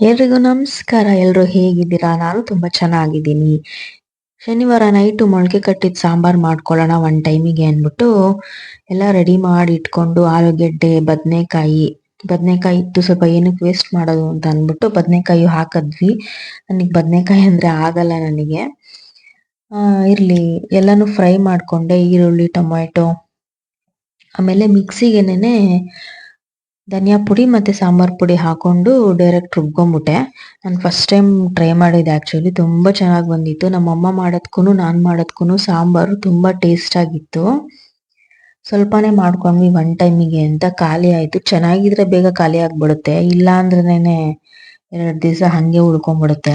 ಎಲ್ರಿಗೂ ನಮಸ್ಕಾರ. ಎಲ್ರು ಹೇಗಿದ್ದೀರಾ? ನಾನು ತುಂಬಾ ಚೆನ್ನಾಗಿದ್ದೀನಿ. ಶನಿವಾರ ನೈಟು ಮೊಳಕೆ ಕಟ್ಟಿದ ಸಾಂಬಾರ್ ಮಾಡ್ಕೊಳ್ಳೋಣ ಒನ್ ಟೈಮಿಗೆ ಅಂದ್ಬಿಟ್ಟು ಎಲ್ಲ ರೆಡಿ ಮಾಡಿ ಇಟ್ಕೊಂಡು ಆಲೂಗೆಡ್ಡೆ, ಬದನೆಕಾಯಿ ಬದನೆಕಾಯಿ ಇತ್ತು ಸ್ವಲ್ಪ ಏನಕ್ಕೆ ವೇಸ್ಟ್ ಮಾಡೋದು ಅಂತ ಅಂದ್ಬಿಟ್ಟು ಬದನೆಕಾಯಿ ಹಾಕಿದ್ವಿ. ನನಗೆ ಬದನೆಕಾಯಿ ಅಂದ್ರೆ ಆಗಲ್ಲ ನನಗೆ. ಇರ್ಲಿ. ಎಲ್ಲಾನು ಫ್ರೈ ಮಾಡ್ಕೊಂಡೆ ಈರುಳ್ಳಿ ಟೊಮೆಟೊ ಆಮೇಲೆ ಮಿಕ್ಸಿಗೆನೆನೆ ಧನಿಯಾ ಪುಡಿ ಮತ್ತೆ ಸಾಂಬಾರ್ ಪುಡಿ ಹಾಕೊಂಡು ಡೈರೆಕ್ಟ್ ರುಬ್ಕೊಂಬಿಟ್ಟೆ ನಾನು ಫಸ್ಟ್ ಟೈಮ್ ಟ್ರೈ ಮಾಡಿದ್ದೆ ಆ್ಯಕ್ಚುಲಿ ತುಂಬ ಚೆನ್ನಾಗಿ ಬಂದಿತ್ತು. ನಮ್ಮ ಅಮ್ಮ ಮಾಡೋದ್ಕೂ ನಾನು ಮಾಡೋದ್ಕೂ ಸಾಂಬಾರು ತುಂಬ ಟೇಸ್ಟ್ ಆಗಿತ್ತು. ಸ್ವಲ್ಪನೇ ಮಾಡ್ಕೊಂಡ್ವಿ ಒನ್ ಟೈಮಿಗೆ ಅಂತ ಖಾಲಿ ಆಯಿತು. ಚೆನ್ನಾಗಿದ್ರೆ ಬೇಗ ಖಾಲಿ ಆಗ್ಬಿಡುತ್ತೆ. ಇಲ್ಲ ಅಂದ್ರೇ ಎರಡು ದಿವಸ ಹಾಗೆ ಉಳ್ಕೊಂಬಿಡುತ್ತೆ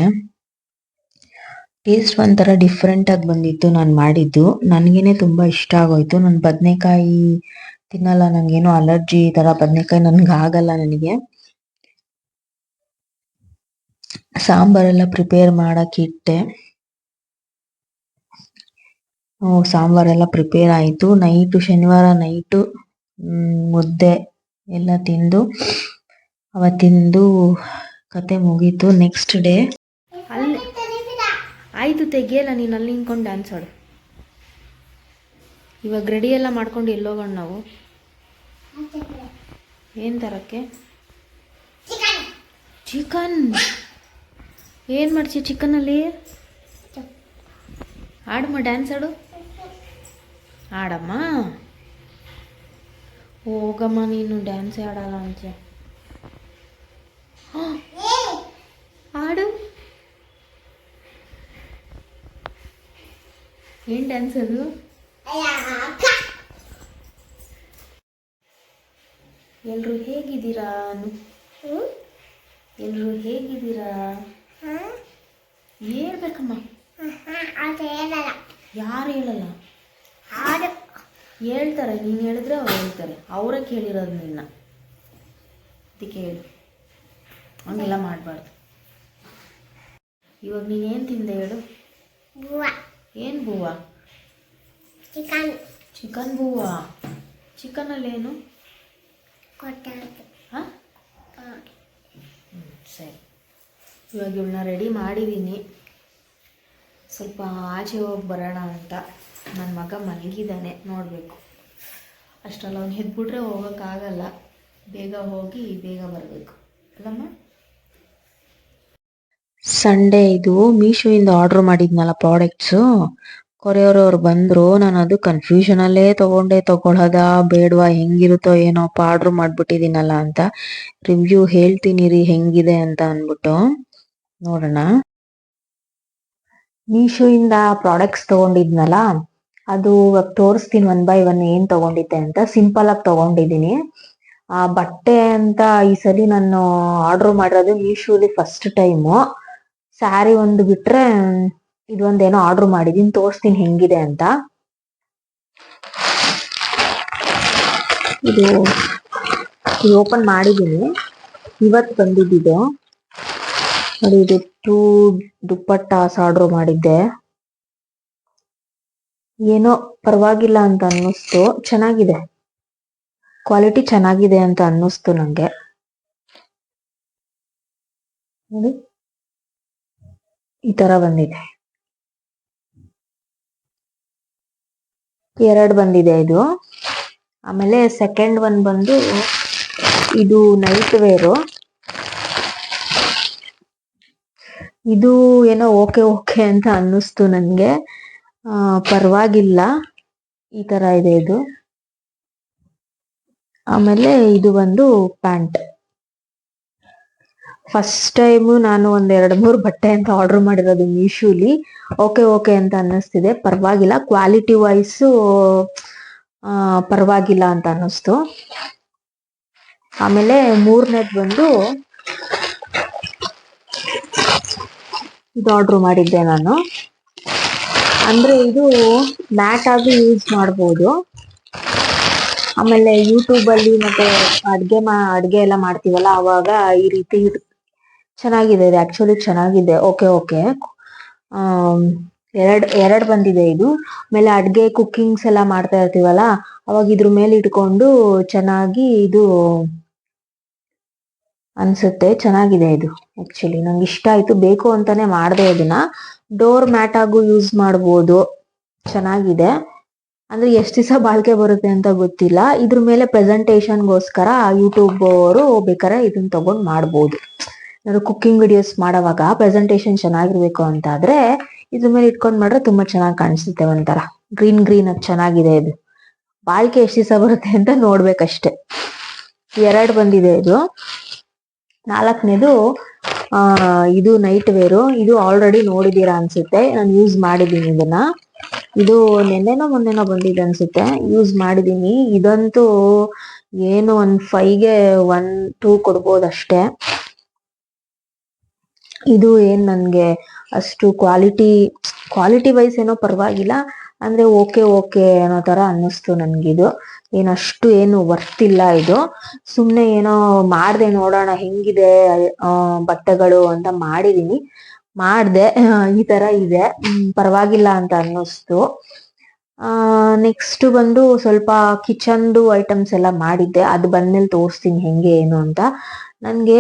ಟೇಸ್ಟ್ ಒಂಥರ ಡಿಫ್ರೆಂಟಾಗಿ ಬಂದಿತ್ತು ನಾನು ಮಾಡಿದ್ದು. ನನಗೇನೆ ತುಂಬ ಇಷ್ಟ ಆಗೋಯ್ತು. ನಾನು ಬದನೆಕಾಯಿ ತಿನ್ನಲ್ಲ, ನಂಗೇನೋ ಅಲರ್ಜಿ ಈ ತರ ಬದನೆಕಾಯಿ ನನ್ಗೆ ಆಗಲ್ಲ ನನಗೆ. ಸಾಂಬಾರೆಲ್ಲ ಪ್ರಿಪೇರ್ ಮಾಡಕ್ಕೆ ಇಟ್ಟೆ. ಸಾಂಬಾರೆಲ್ಲ ಪ್ರಿಪೇರ್ ಆಯ್ತು. ನೈಟು, ಶನಿವಾರ ನೈಟು ಮುದ್ದೆ ಎಲ್ಲ ತಿಂದು, ಅವತ್ತಿಂದು ಕತೆ ಮುಗೀತು. ನೆಕ್ಸ್ಟ್ ಡೇ ಅಲ್ಲಿ ಆಯ್ತು ತೆಗಿಯಲ್ಲ ನೀನು ಅಲ್ಲಿ ನಿಂತ್ಕೊಂಡು ಡ್ಯಾನ್ಸ್ ಆಡು. ಇವಾಗ ರೆಡಿ ಎಲ್ಲ ಮಾಡ್ಕೊಂಡು ಎಲ್ಲೋಗೋಣ ನಾವು? ಏನು ತರಕ್ಕೆ ಚಿಕನ್ ಏನು ಮಾಡ್ಸಿ ಚಿಕನಲ್ಲಿ ಆಡಮ್ಮ ಡ್ಯಾನ್ಸ್ ಆಡು ಆಡಮ್ಮ ಹೋಗಮ್ಮ ನೀನು ಡ್ಯಾನ್ಸೇ ಆಡಲ್ಲ ಅಂತೆ ಆಡು ಏನು ಡ್ಯಾನ್ಸ್ ಅದು ಎಲ್ರು ಹೇಗಿದ್ದೀರಾ ಎಲ್ಲರೂ ಹೇಗಿದ್ದೀರಾ? ಹೇಳ್ಬೇಕಮ್ಮ. ಯಾರು ಹೇಳಲ್ಲ? ಹೇಳ್ತಾರೆ ನೀನು ಹೇಳಿದ್ರೆ ಅವ್ರು ಹೇಳ್ತಾರೆ. ಅವರೇ ಕೇಳಿರೋದು ನಿನ್ನ. ಅದಕ್ಕೆ ಹೇಳು. ಹಂಗೆಲ್ಲ ಮಾಡಬಾರ್ದು. ಇವಾಗ ನೀನೇನು ತಿಂದೆ ಹೇಳು? ಏನು ಬೂವ? ಚಿಕನ್. ಚಿಕನ್ ಬೂವ. ಚಿಕನಲ್ಲೇನು ಹಾಂ? ಸರಿ. ಇವಾಗ ಇವಳನ್ನ ರೆಡಿ ಮಾಡಿದ್ದೀನಿ ಸ್ವಲ್ಪ ಆಚೆ ಹೋಗಿ ಬರೋಣ ಅಂತ. ನನ್ನ ಮಗ ಮಲಗಿದ್ದಾನೆ ನೋಡಬೇಕು. ಅಷ್ಟರಲ್ಲಿ ಅವ್ನು ಎದ್ಬಿಟ್ರೆ ಹೋಗೋಕ್ಕಾಗಲ್ಲ ಬೇಗ ಹೋಗಿ ಬೇಗ ಬರಬೇಕು. ಅಲ್ಲಮ್ಮ? ಸಂಡೇ ಇದು ಮೀಶೋಯಿಂದ ಆರ್ಡ್ರ್ ಮಾಡಿದ್ನಲ್ಲ ಪ್ರಾಡಕ್ಟ್ಸು ಕೊರಿಯರ್ ಅವ್ರು ಬಂದ್ರು, ನಾನು ಅದು ಕನ್ಫ್ಯೂಷನ್ ಅಲ್ಲೇ ತಗೊಂಡೆ ತಗೊಳ್ಳೋದ ಬೇಡವಾ, ಹೆಂಗಿರುತ್ತೋ ಏನೋಪ್ಪ ಆರ್ಡರ್ ಮಾಡ್ಬಿಟ್ಟಿದ್ದೀನಲ್ಲ ಅಂತ. ರಿವ್ಯೂ ಹೇಳ್ತೀನಿ ರೀ, ಹೆಂಗಿದೆ ಅಂತ ಅಂದ್ಬಿಟ್ಟು. ನೋಡೋಣ. ಮೀಶೋ ಇಂದ ಪ್ರಾಡಕ್ಟ್ಸ್ ತಗೊಂಡಿದ್ನಲ್ಲ, ಅದು ತೋರಿಸ್ತೀನಿ ಒನ್ ಬೈ ಒನ್ ಏನ್ ತಗೊಂಡಿದ್ದೆ ಅಂತ. ಸಿಂಪಲ್ ಆಗಿ ತಗೊಂಡಿದ್ದೀನಿ. ಆ ಬಟ್ಟೆ ಅಂತ ಈ ಸಲಿ ನಾನು ಆರ್ಡರ್ ಮಾಡಿರೋದು ಮೀಶೋಲಿ ಫಸ್ಟ್ ಟೈಮು ಸ್ಯಾರಿ ಒಂದು ಬಿಟ್ರೆ ಇದೊಂದೇನೋ ಆರ್ಡರ್ ಮಾಡಿದೀನಿ ತೋರಿಸ್ತೀನಿ ಹೆಂಗಿದೆ ಅಂತ. ಇದು ಓಪನ್ ಮಾಡಿದ್ದೀನಿ ಇವತ್ತು ಬಂದಿದ್ದು ನೋಡಿ, ಇದು ಟೂ ದುಪ್ಪಟ್ಟಾಸ್ ಆರ್ಡರ್ ಮಾಡಿದ್ದೆ. ಏನೋ ಪರವಾಗಿಲ್ಲ ಅಂತ ಅನ್ನಿಸ್ತು. ಚೆನ್ನಾಗಿದೆ. ಕ್ವಾಲಿಟಿ ಚೆನ್ನಾಗಿದೆ ಅಂತ ಅನ್ನಿಸ್ತು ನನಗೆ ನೋಡಿ. ಈ ತರ ಬಂದಿದೆ. ಎರಡು ಬಂದಿದೆ ಇದು. ಆಮೇಲೆ ಸೆಕೆಂಡ್ ಒನ್ ಬಂದು ಇದು ನೈಟ್ ವೇರು ಇದು ಏನೋ ಓಕೆ ಓಕೆ ಅಂತ ಅನ್ನಿಸ್ತು ನನಗೆ. ಪರವಾಗಿಲ್ಲ. ಈ ತರ ಇದೆ ಇದು. ಆಮೇಲೆ ಇದು ಬಂದು ಪ್ಯಾಂಟ್ ಫಸ್ಟ್ ಟೈಮು ನಾನು ಒಂದ್ ಎರಡ್ ಮೂರು ಬಟ್ಟೆ ಅಂತ ಆರ್ಡರ್ ಮಾಡಿರೋದು ಮೀಶೋಲಿ ಓಕೆ ಓಕೆ ಅಂತ ಅನ್ನಿಸ್ತಿದೆ. ಪರವಾಗಿಲ್ಲ. ಕ್ವಾಲಿಟಿ ವೈಸ್ ಪರವಾಗಿಲ್ಲ ಅಂತ ಅನ್ನಿಸ್ತು. ಆಮೇಲೆ ಮೂರನೇದು ಬಂದು ಇದು ಆರ್ಡರ್ ಮಾಡಿದ್ದೆ ನಾನು. ಅಂದ್ರೆ ಇದು ಮ್ಯಾಟ್ ಆಗಿ ಯೂಸ್ ಮಾಡ್ಬೋದು. ಆಮೇಲೆ ಯೂಟ್ಯೂಬ್ ಅಲ್ಲಿ ಮತ್ತೆ ಅಡ್ಗೆ ಮಾ, ಅಡ್ಗೆ ಎಲ್ಲ ಮಾಡ್ತೀವಲ್ಲ, ಅವಾಗ ಈ ರೀತಿ ಚೆನ್ನಾಗಿದೆ, ಇದು ಆಕ್ಚುಲಿ ಚೆನ್ನಾಗಿದೆ. ಓಕೆ ಓಕೆ ಎರಡ್ ಎರಡ್ ಬಂದಿದೆ ಇದು. ಆಮೇಲೆ ಅಡ್ಗೆ ಕುಕ್ಕಿಂಗ್ಸ್ ಎಲ್ಲ ಮಾಡ್ತಾ ಇರ್ತೀವಲ್ಲ, ಅವಾಗ ಇದ್ರ ಮೇಲೆ ಇಟ್ಕೊಂಡು ಚೆನ್ನಾಗಿ ಇದು ಅನ್ಸುತ್ತೆ. ಚೆನ್ನಾಗಿದೆ ಇದು ಆಕ್ಚುಲಿ ನಂಗೆ ಇಷ್ಟ ಆಯ್ತು. ಬೇಕು ಅಂತಾನೆ ಮಾಡಿದೆ ಇದನ್ನ. ಡೋರ್ ಮ್ಯಾಟ್ ಆಗು ಯೂಸ್ ಮಾಡ್ಬೋದು. ಚೆನ್ನಾಗಿದೆ. ಅಂದ್ರೆ ಎಷ್ಟು ದಿವಸ ಬಾಳ್ಕೆ ಬರುತ್ತೆ ಅಂತ ಗೊತ್ತಿಲ್ಲ. ಇದ್ರ ಮೇಲೆ ಪ್ರೆಸೆಂಟೇಶನ್ಗೋಸ್ಕರ ಯೂಟ್ಯೂಬ್ ಅವರು ಬೇಕಾರೆ ಇದನ್ನ ತಗೊಂಡ್ ಮಾಡ್ಬೋದು. ನಾನು ಕುಕ್ಕಿಂಗ್ ವಿಡಿಯೋಸ್ ಮಾಡೋವಾಗ ಪ್ರೆಸೆಂಟೇಶನ್ ಚೆನ್ನಾಗಿರ್ಬೇಕು ಅಂತ ಆದ್ರೆ ಇದ್ರ ಮೇಲೆ ಇಟ್ಕೊಂಡ್ ಮಾಡ್ರೆ ತುಂಬಾ ಚೆನ್ನಾಗಿ ಕಾಣಿಸುತ್ತೆ ಒಂಥರ. ಗ್ರೀನ್ ಗ್ರೀನ್ ಆಗಿ ಚೆನ್ನಾಗಿದೆ ಇದು. ಬಾಳ್ಕೆ ಎಷ್ಟು ದಿವಸ ಬರುತ್ತೆ ಅಂತ ನೋಡ್ಬೇಕಷ್ಟೆ. ಎರಡು ಬಂದಿದೆ ಇದು. ನಾಲ್ಕನೇದು, ಆ, ಇದು ನೈಟ್ ವೇರು ಇದು ಆಲ್ರೆಡಿ ನೋಡಿದೀರಾ ಅನ್ಸುತ್ತೆ. ನಾನು ಯೂಸ್ ಮಾಡಿದೀನಿ ಇದನ್ನ. ಇದು ನೆನ್ನೆನೋ ಮೊನ್ನೆನೋ ಬಂದಿದೆ ಅನ್ಸುತ್ತೆ. ಯೂಸ್ ಮಾಡಿದೀನಿ ಇದಂತೂ ಏನು ಒಂದ್ ಫೈವ್ಗೆ ಒನ್ ಟೂ ಕೊಡ್ಬೋದು ಅಷ್ಟೇ ಇದು ಏನ್ ನನ್ಗೆ ಅಷ್ಟು ಕ್ವಾಲಿಟಿ ಕ್ವಾಲಿಟಿ ವೈಸ್ ಏನೋ ಪರವಾಗಿಲ್ಲ. ಅಂದ್ರೆ ಓಕೆ ಓಕೆ ಅನ್ನೋ ತರ ಅನ್ನಿಸ್ತು ನನ್ಗಿದು. ಏನಷ್ಟು ಏನು ವರ್ತ್ ಇಲ್ಲ ಇದು. ಸುಮ್ನೆ ಏನೋ ಮಾಡ್ದೆ ನೋಡೋಣ ಹೆಂಗಿದೆ ಬಟ್ಟೆಗಳು ಅಂತ ಮಾಡಿದೀನಿ. ಮಾಡ್ದೆ, ಈ ತರ ಇದೆ. ಪರವಾಗಿಲ್ಲ ಅಂತ ಅನ್ನಿಸ್ತು. ಆ ನೆಕ್ಸ್ಟ್ ಬಂದು ಸ್ವಲ್ಪ ಕಿಚನ್ದು ಐಟಮ್ಸ್ ಎಲ್ಲ ಮಾಡಿದ್ದೆ. ಅದು ಬಂದ್ಮೇಲೆ ತೋರಿಸ್ತೀನಿ ಹೆಂಗೆ ಏನು ಅಂತ. ನನ್ಗೆ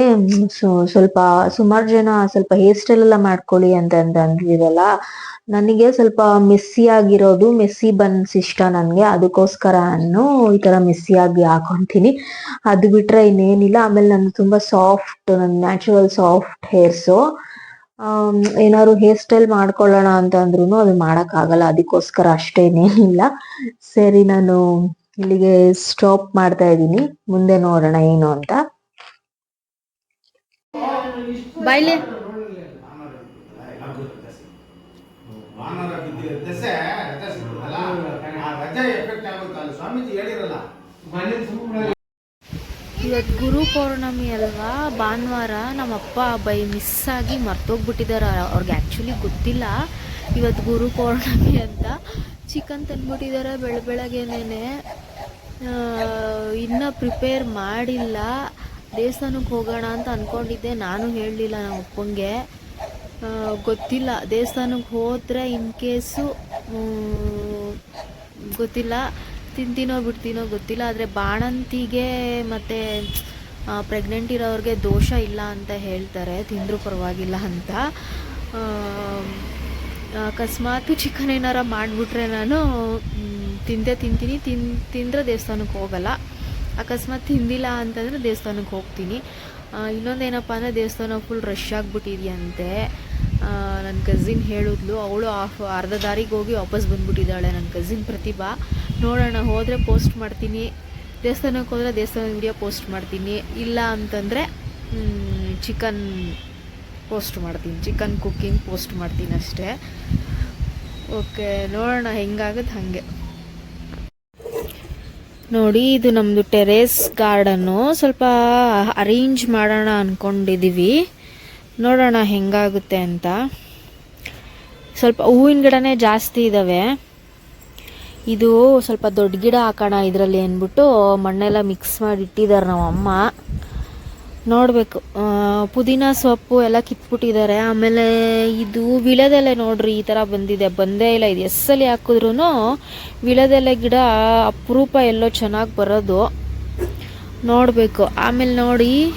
ಸ್ವಲ್ಪ ಸುಮಾರು ಜನ ಸ್ವಲ್ಪ ಹೇರ್ ಸ್ಟೈಲ್ ಎಲ್ಲ ಮಾಡ್ಕೊಳ್ಳಿ ಅಂತ ಅಂದಿರಲ್ಲ ನನಗೆ ಸ್ವಲ್ಪ ಮೆಸ್ಸಿ ಆಗಿರೋದು ಮೆಸ್ಸಿ ಬನ್ಸ್ ಇಷ್ಟ ನನಗೆ. ಅದಕ್ಕೋಸ್ಕರ ನಾನು ಈ ತರ ಮೆಸ್ಸಿ ಆಗಿ ಹಾಕೊಂತೀನಿ. ಅದು ಬಿಟ್ಟರೆ ಇನ್ನೇನಿಲ್ಲ. ಆಮೇಲೆ ನಾನು ತುಂಬಾ ಸಾಫ್ಟ್ ನನ್ನ ನ್ಯಾಚುರಲ್ ಸಾಫ್ಟ್ ಹೇರ್ಸು ಏನಾದ್ರು ಹೇರ್ ಸ್ಟೈಲ್ ಮಾಡ್ಕೊಳ್ಳೋಣ ಅಂತ ಅಂದ್ರೂ ಅದು ಮಾಡೋಕ್ಕಾಗಲ್ಲ. ಅದಕ್ಕೋಸ್ಕರ ಅಷ್ಟೇನೇನಿಲ್ಲ ಸರಿ, ನಾನು ಇಲ್ಲಿಗೆ ಸ್ಟಾಪ್ ಮಾಡ್ತಾ ಇದ್ದೀನಿ. ಮುಂದೆ ನೋಡೋಣ ಏನು ಅಂತ. ಬಾಯ್ಲೆ. ವಾನರ ಇವತ್ತು ಗುರು ಪೌರ್ಣಮಿ ಅಲ್ವಾ? ಭಾನುವಾರ ನಮ್ಮ ಅಪ್ಪ ಬೈ ಮಿಸ್ ಆಗಿ ಮರ್ತೋಗ್ಬಿಟ್ಟಿದ್ದಾರೆ ಅವ್ರಿಗೆ ಆ್ಯಕ್ಚುಲಿ ಗೊತ್ತಿಲ್ಲ. ಇವತ್ತು ಗುರು ಪೌರ್ಣಮಿ ಅಂತ ಚಿಕನ್ ತಂದ್ಬಿಟ್ಟಿದ್ದಾರೆ ಬೆಳ ಬೆಳಗ್ಗೆನೇ ಇನ್ನೂ ಪ್ರಿಪೇರ್ ಮಾಡಿಲ್ಲ. ದೇವಸ್ಥಾನಕ್ಕೆ ಹೋಗೋಣ ಅಂತ ಅಂದ್ಕೊಂಡಿದ್ದೆ ನಾನು ಹೇಳಲಿಲ್ಲ ನಮ್ಮ ಅಪ್ಪಂಗೆ. ಗೊತ್ತಿಲ್ಲ. ದೇವಸ್ಥಾನಕ್ಕೆ ಹೋದರೆ ಇನ್ ಕೇಸು ಗೊತ್ತಿಲ್ಲ. ತಿಂತೀನೋ ಬಿಡ್ತೀನೋ ಗೊತ್ತಿಲ್ಲ. ಆದರೆ ಬಾಣಂತಿಗೆ ಮತ್ತು ಪ್ರೆಗ್ನೆಂಟ್ ಇರೋರಿಗೆ ದೋಷ ಇಲ್ಲ ಅಂತ ಹೇಳ್ತಾರೆ. ತಿಂದರೂ ಪರವಾಗಿಲ್ಲ ಅಂತ. ಅಕಸ್ಮಾತ್ ಚಿಕನ್ ಏನಾರ ಮಾಡಿಬಿಟ್ರೆ ನಾನು ತಿಂದೇ ತಿಂತೀನಿ. ತಿನ್, ತಿಂದರೆ ದೇವಸ್ಥಾನಕ್ಕೆ ಹೋಗಲ್ಲ. ಅಕಸ್ಮಾತ್ ತಿಂದಿಲ್ಲ ಅಂತಂದರೆ ದೇವಸ್ಥಾನಕ್ಕೆ ಹೋಗ್ತೀನಿ. ಇನ್ನೊಂದು ಏನಪ್ಪ ಅಂದರೆ ದೇವಸ್ಥಾನ ಫುಲ್ ರಶ್ ಆಗಿಬಿಟ್ಟಿದೆಯಂತೆ. ನನ್ನ ಕಝಿನ್ ಹೇಳಿದ್ಲು, ಅವಳು ಆಫ್ ಅರ್ಧ ದಾರಿಗೆ ಹೋಗಿ ವಾಪಸ್ ಬಂದ್ಬಿಟ್ಟಿದ್ದಾಳೆ ನನ್ನ ಕಝಿನ್ ಪ್ರತಿಭಾ. ನೋಡೋಣ, ಹೋದರೆ ಪೋಸ್ಟ್ ಮಾಡ್ತೀನಿ. ದೇವಸ್ಥಾನಕ್ಕೆ ಹೋದರೆ ದೇವಸ್ಥಾನ ವಿಡಿಯೋ ಪೋಸ್ಟ್ ಮಾಡ್ತೀನಿ. ಇಲ್ಲ ಅಂತಂದರೆ ಚಿಕನ್ ಪೋಸ್ಟ್ ಮಾಡ್ತೀನಿ. ಚಿಕನ್ ಕುಕ್ಕಿಂಗ್ ಪೋಸ್ಟ್ ಮಾಡ್ತೀನಿ ಅಷ್ಟೇ. ಓಕೆ ನೋಡೋಣ ಹೆಂಗಾಗುತ್ತೆ ಹಾಗೆ. ನೋಡಿ, ಇದು ನಮ್ಮದು ಟೆರೇಸ್ ಗಾರ್ಡನ್ನು ಸ್ವಲ್ಪ ಅರೇಂಜ್ ಮಾಡೋಣ ಅಂದ್ಕೊಂಡಿದ್ದೀವಿ ನೋಡೋಣ ಹೆಂಗಾಗುತ್ತೆ ಅಂತ. ಸ್ವಲ್ಪ ಹೂವಿನ ಗಿಡನೇ ಜಾಸ್ತಿ ಇದ್ದಾವೆ ಇದು ಸ್ವಲ್ಪ ದೊಡ್ಡ ಗಿಡ ಹಾಕೋಣ ಇದರಲ್ಲಿ ಅಂದ್ಬಿಟ್ಟು ಮಣ್ಣೆಲ್ಲ ಮಿಕ್ಸ್ ಮಾಡಿ ಇಟ್ಟಿದ್ದಾರೆ ನಮ್ಮಮ್ಮ ನೋಡಬೇಕು ಪುದೀನ ಸೊಪ್ಪು ಎಲ್ಲ ಕಿತ್ಬಿಟ್ಟಿದ್ದಾರೆ. ಆಮೇಲೆ ಇದು ವಿಳದೆಲೆ ನೋಡ್ರಿ ಈ ಥರ ಬಂದಿದೆ. ಬಂದೇ ಇಲ್ಲ ಇದು. ಎಸ್ಸಲ್ಲಿ ಹಾಕಿದ್ರು ವಿಳದೆಲೆ ಗಿಡ ಅಪರೂಪ ಎಲ್ಲೋ ಚೆನ್ನಾಗಿ ಬರೋದು. ನೋಡಬೇಕು. ಆಮೇಲೆ ನೋಡಿ,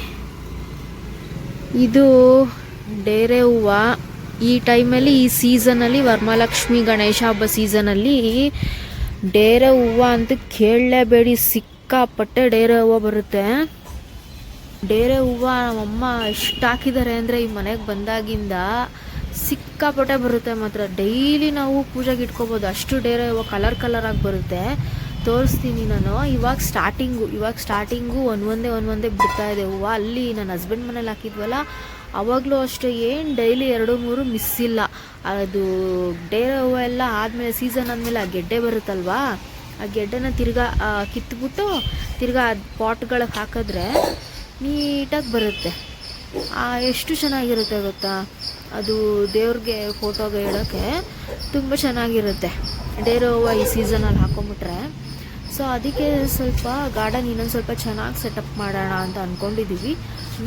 ಇದು ಡೇರೆ ಹೂವ. ಈ ಟೈಮಲ್ಲಿ, ಈ ಸೀಸನಲ್ಲಿ, ವರಮಹಾಲಕ್ಷ್ಮಿ ಗಣೇಶ ಹಬ್ಬ ಸೀಸನಲ್ಲಿ ಡೇರೆ ಹೂವು ಅಂತ ಕೇಳಲೇಬೇಡಿ. ಸಿಕ್ಕಾಪಟ್ಟೆ ಡೇರೆ ಹೂವು ಬರುತ್ತೆ. ಡೇರೆ ಹೂವು ನಮ್ಮಮ್ಮ ಎಷ್ಟು ಹಾಕಿದ್ದಾರೆ ಅಂದರೆ ಈ ಮನೆಗೆ ಬಂದಾಗಿಂದ ಸಿಕ್ಕಾಪಟ್ಟೆ ಬರುತ್ತೆ ಮಾತ್ರ. ಡೈಲಿ ನಾವು ಪೂಜೆಗೆ ಇಟ್ಕೋಬೋದು. ಅಷ್ಟು ಡೇರೆ ಹೂವು ಕಲರ್ ಕಲರಾಗಿ ಬರುತ್ತೆ. ತೋರಿಸ್ತೀನಿ ನಾನು. ಇವಾಗ ಸ್ಟಾರ್ಟಿಂಗು ಇವಾಗ ಸ್ಟಾರ್ಟಿಂಗು ಒಂದೊಂದೇ ಒಂದೊಂದೇ ಬಿಡ್ತಾ ಇದೆ ಹೂವು. ಅಲ್ಲಿ ನನ್ನ ಹಸ್ಬೆಂಡ್ ಮನೇಲಿ ಹಾಕಿದ್ವಲ್ಲ, ಅವಾಗಲೂ ಅಷ್ಟೇ ಏನು ಡೈಲಿ ಎರಡು, ಮೂರು ಮಿಸ್ ಇಲ್ಲ. ಅದು ಡೇರೆ ಹೂವು ಎಲ್ಲ ಆದಮೇಲೆ ಸೀಸನ್ ಆದಮೇಲೆ ಆ ಗೆಡ್ಡೆ ಬರುತ್ತಲ್ವಾ? ಆ ಗೆಡ್ಡೆನ ತಿರ್ಗಾ ಕಿತ್ತುಬಿಟ್ಟು ತಿರ್ಗಾ ಅದು ಪಾಟ್ಗಳಿಗೆ ಹಾಕಿದ್ರೆ ನೀಟಾಗಿ ಬರುತ್ತೆ. ಎಷ್ಟು ಚೆನ್ನಾಗಿರುತ್ತೆ ಗೊತ್ತಾ? ಅದು ದೇವ್ರಿಗೆ ಫೋಟೋಗೆ ಇಡೋಕ್ಕೆ ತುಂಬ ಚೆನ್ನಾಗಿರುತ್ತೆ. ಡೇರೋವ ಹೂವು ಈ ಸೀಸನಲ್ಲಿ ಹಾಕೊಂಬಿಟ್ರೆ. ಸೊ ಅದಕ್ಕೆ ಸ್ವಲ್ಪ ಗಾರ್ಡನ್ ಇನ್ನೊಂದು ಸ್ವಲ್ಪ ಚೆನ್ನಾಗಿ ಸೆಟಪ್ ಮಾಡೋಣ ಅಂತ ಅಂದ್ಕೊಂಡಿದ್ದೀವಿ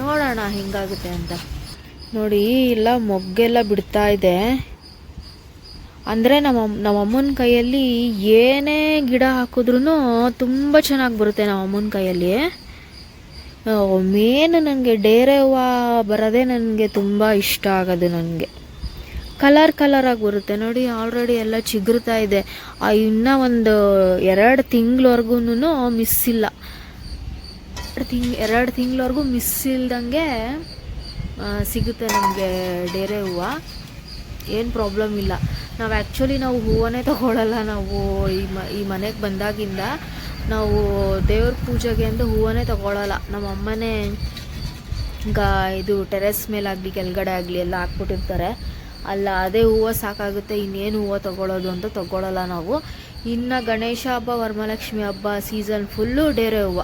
ನೋಡೋಣ ಹೆಂಗಾಗುತ್ತೆ ಅಂತ. ನೋಡಿ, ಇಲ್ಲ, ಮೊಗ್ಗೆಲ್ಲ ಬಿಡ್ತಾ ಇದೆ. ಅಂದರೆ ನಮ್ಮ ಅಮ್ಮನ ಕೈಯಲ್ಲಿ ಏನೇ ಗಿಡ ಹಾಕಿದ್ರೂ ತುಂಬ ಚೆನ್ನಾಗಿ ಬರುತ್ತೆ ನಮ್ಮ ಅಮ್ಮನ ಕೈಯಲ್ಲಿ. ಮೇನ್ ನನಗೆ ಡೇರೆ ಹೂವು ಬರೋದೇ ನನಗೆ ತುಂಬ ಇಷ್ಟ ಆಗೋದು ನನಗೆ ಕಲರ್ ಕಲರಾಗಿ ಬರುತ್ತೆ. ನೋಡಿ ಆಲ್ರೆಡಿ ಎಲ್ಲ ಚಿಗುರ್ತಾ ಇದೆ. ಇನ್ನೂ ಒಂದು ಎರಡು ತಿಂಗಳವರೆಗೂ ಮಿಸ್ ಇಲ್ಲ. ಎರಡು ತಿಂಗ್, ಎರಡು ತಿಂಗಳವರೆಗೂ ಮಿಸ್ ಇಲ್ದಂಗೆ ಸಿಗುತ್ತೆ ನಮಗೆ ಡೇರೆ ಹೂವು. ಏನು ಪ್ರಾಬ್ಲಮ್ ಇಲ್ಲ. ನಾವು ಆ್ಯಕ್ಚುಲಿ ನಾವು ಹೂವನ್ನೇ ತಗೊಳ್ಳಲ್ಲ ನಾವು ಈ ಮ, ಈ ಮನೆಗೆ ಬಂದಾಗಿಂದ. ನಾವು ದೇವ್ರ ಪೂಜೆಗೆ ಅಂತ ಹೂವನ್ನೇ ತಗೊಳ್ಳಲ್ಲ ನಮ್ಮ ಅಮ್ಮನೇ ಈಗ ಇದು ಟೆರೆಸ್ ಮೇಲಾಗಲಿ ಕೆಳಗಡೆ ಆಗಲಿ ಎಲ್ಲ ಹಾಕ್ಬಿಟ್ಟಿರ್ತಾರೆ. ಅಲ್ಲ, ಅದೇ ಹೂವು ಸಾಕಾಗುತ್ತೆ, ಇನ್ನೇನು ಹೂವು ತಗೊಳ್ಳೋದು ಅಂತ ತಗೊಳ್ಳಲ್ಲ ನಾವು. ಇನ್ನು ಗಣೇಶ ಹಬ್ಬ, ವರಮಹಾಲಕ್ಷ್ಮಿ ಹಬ್ಬ ಸೀಸನ್ ಫುಲ್ಲು ಡೇರೆ ಹೂವು.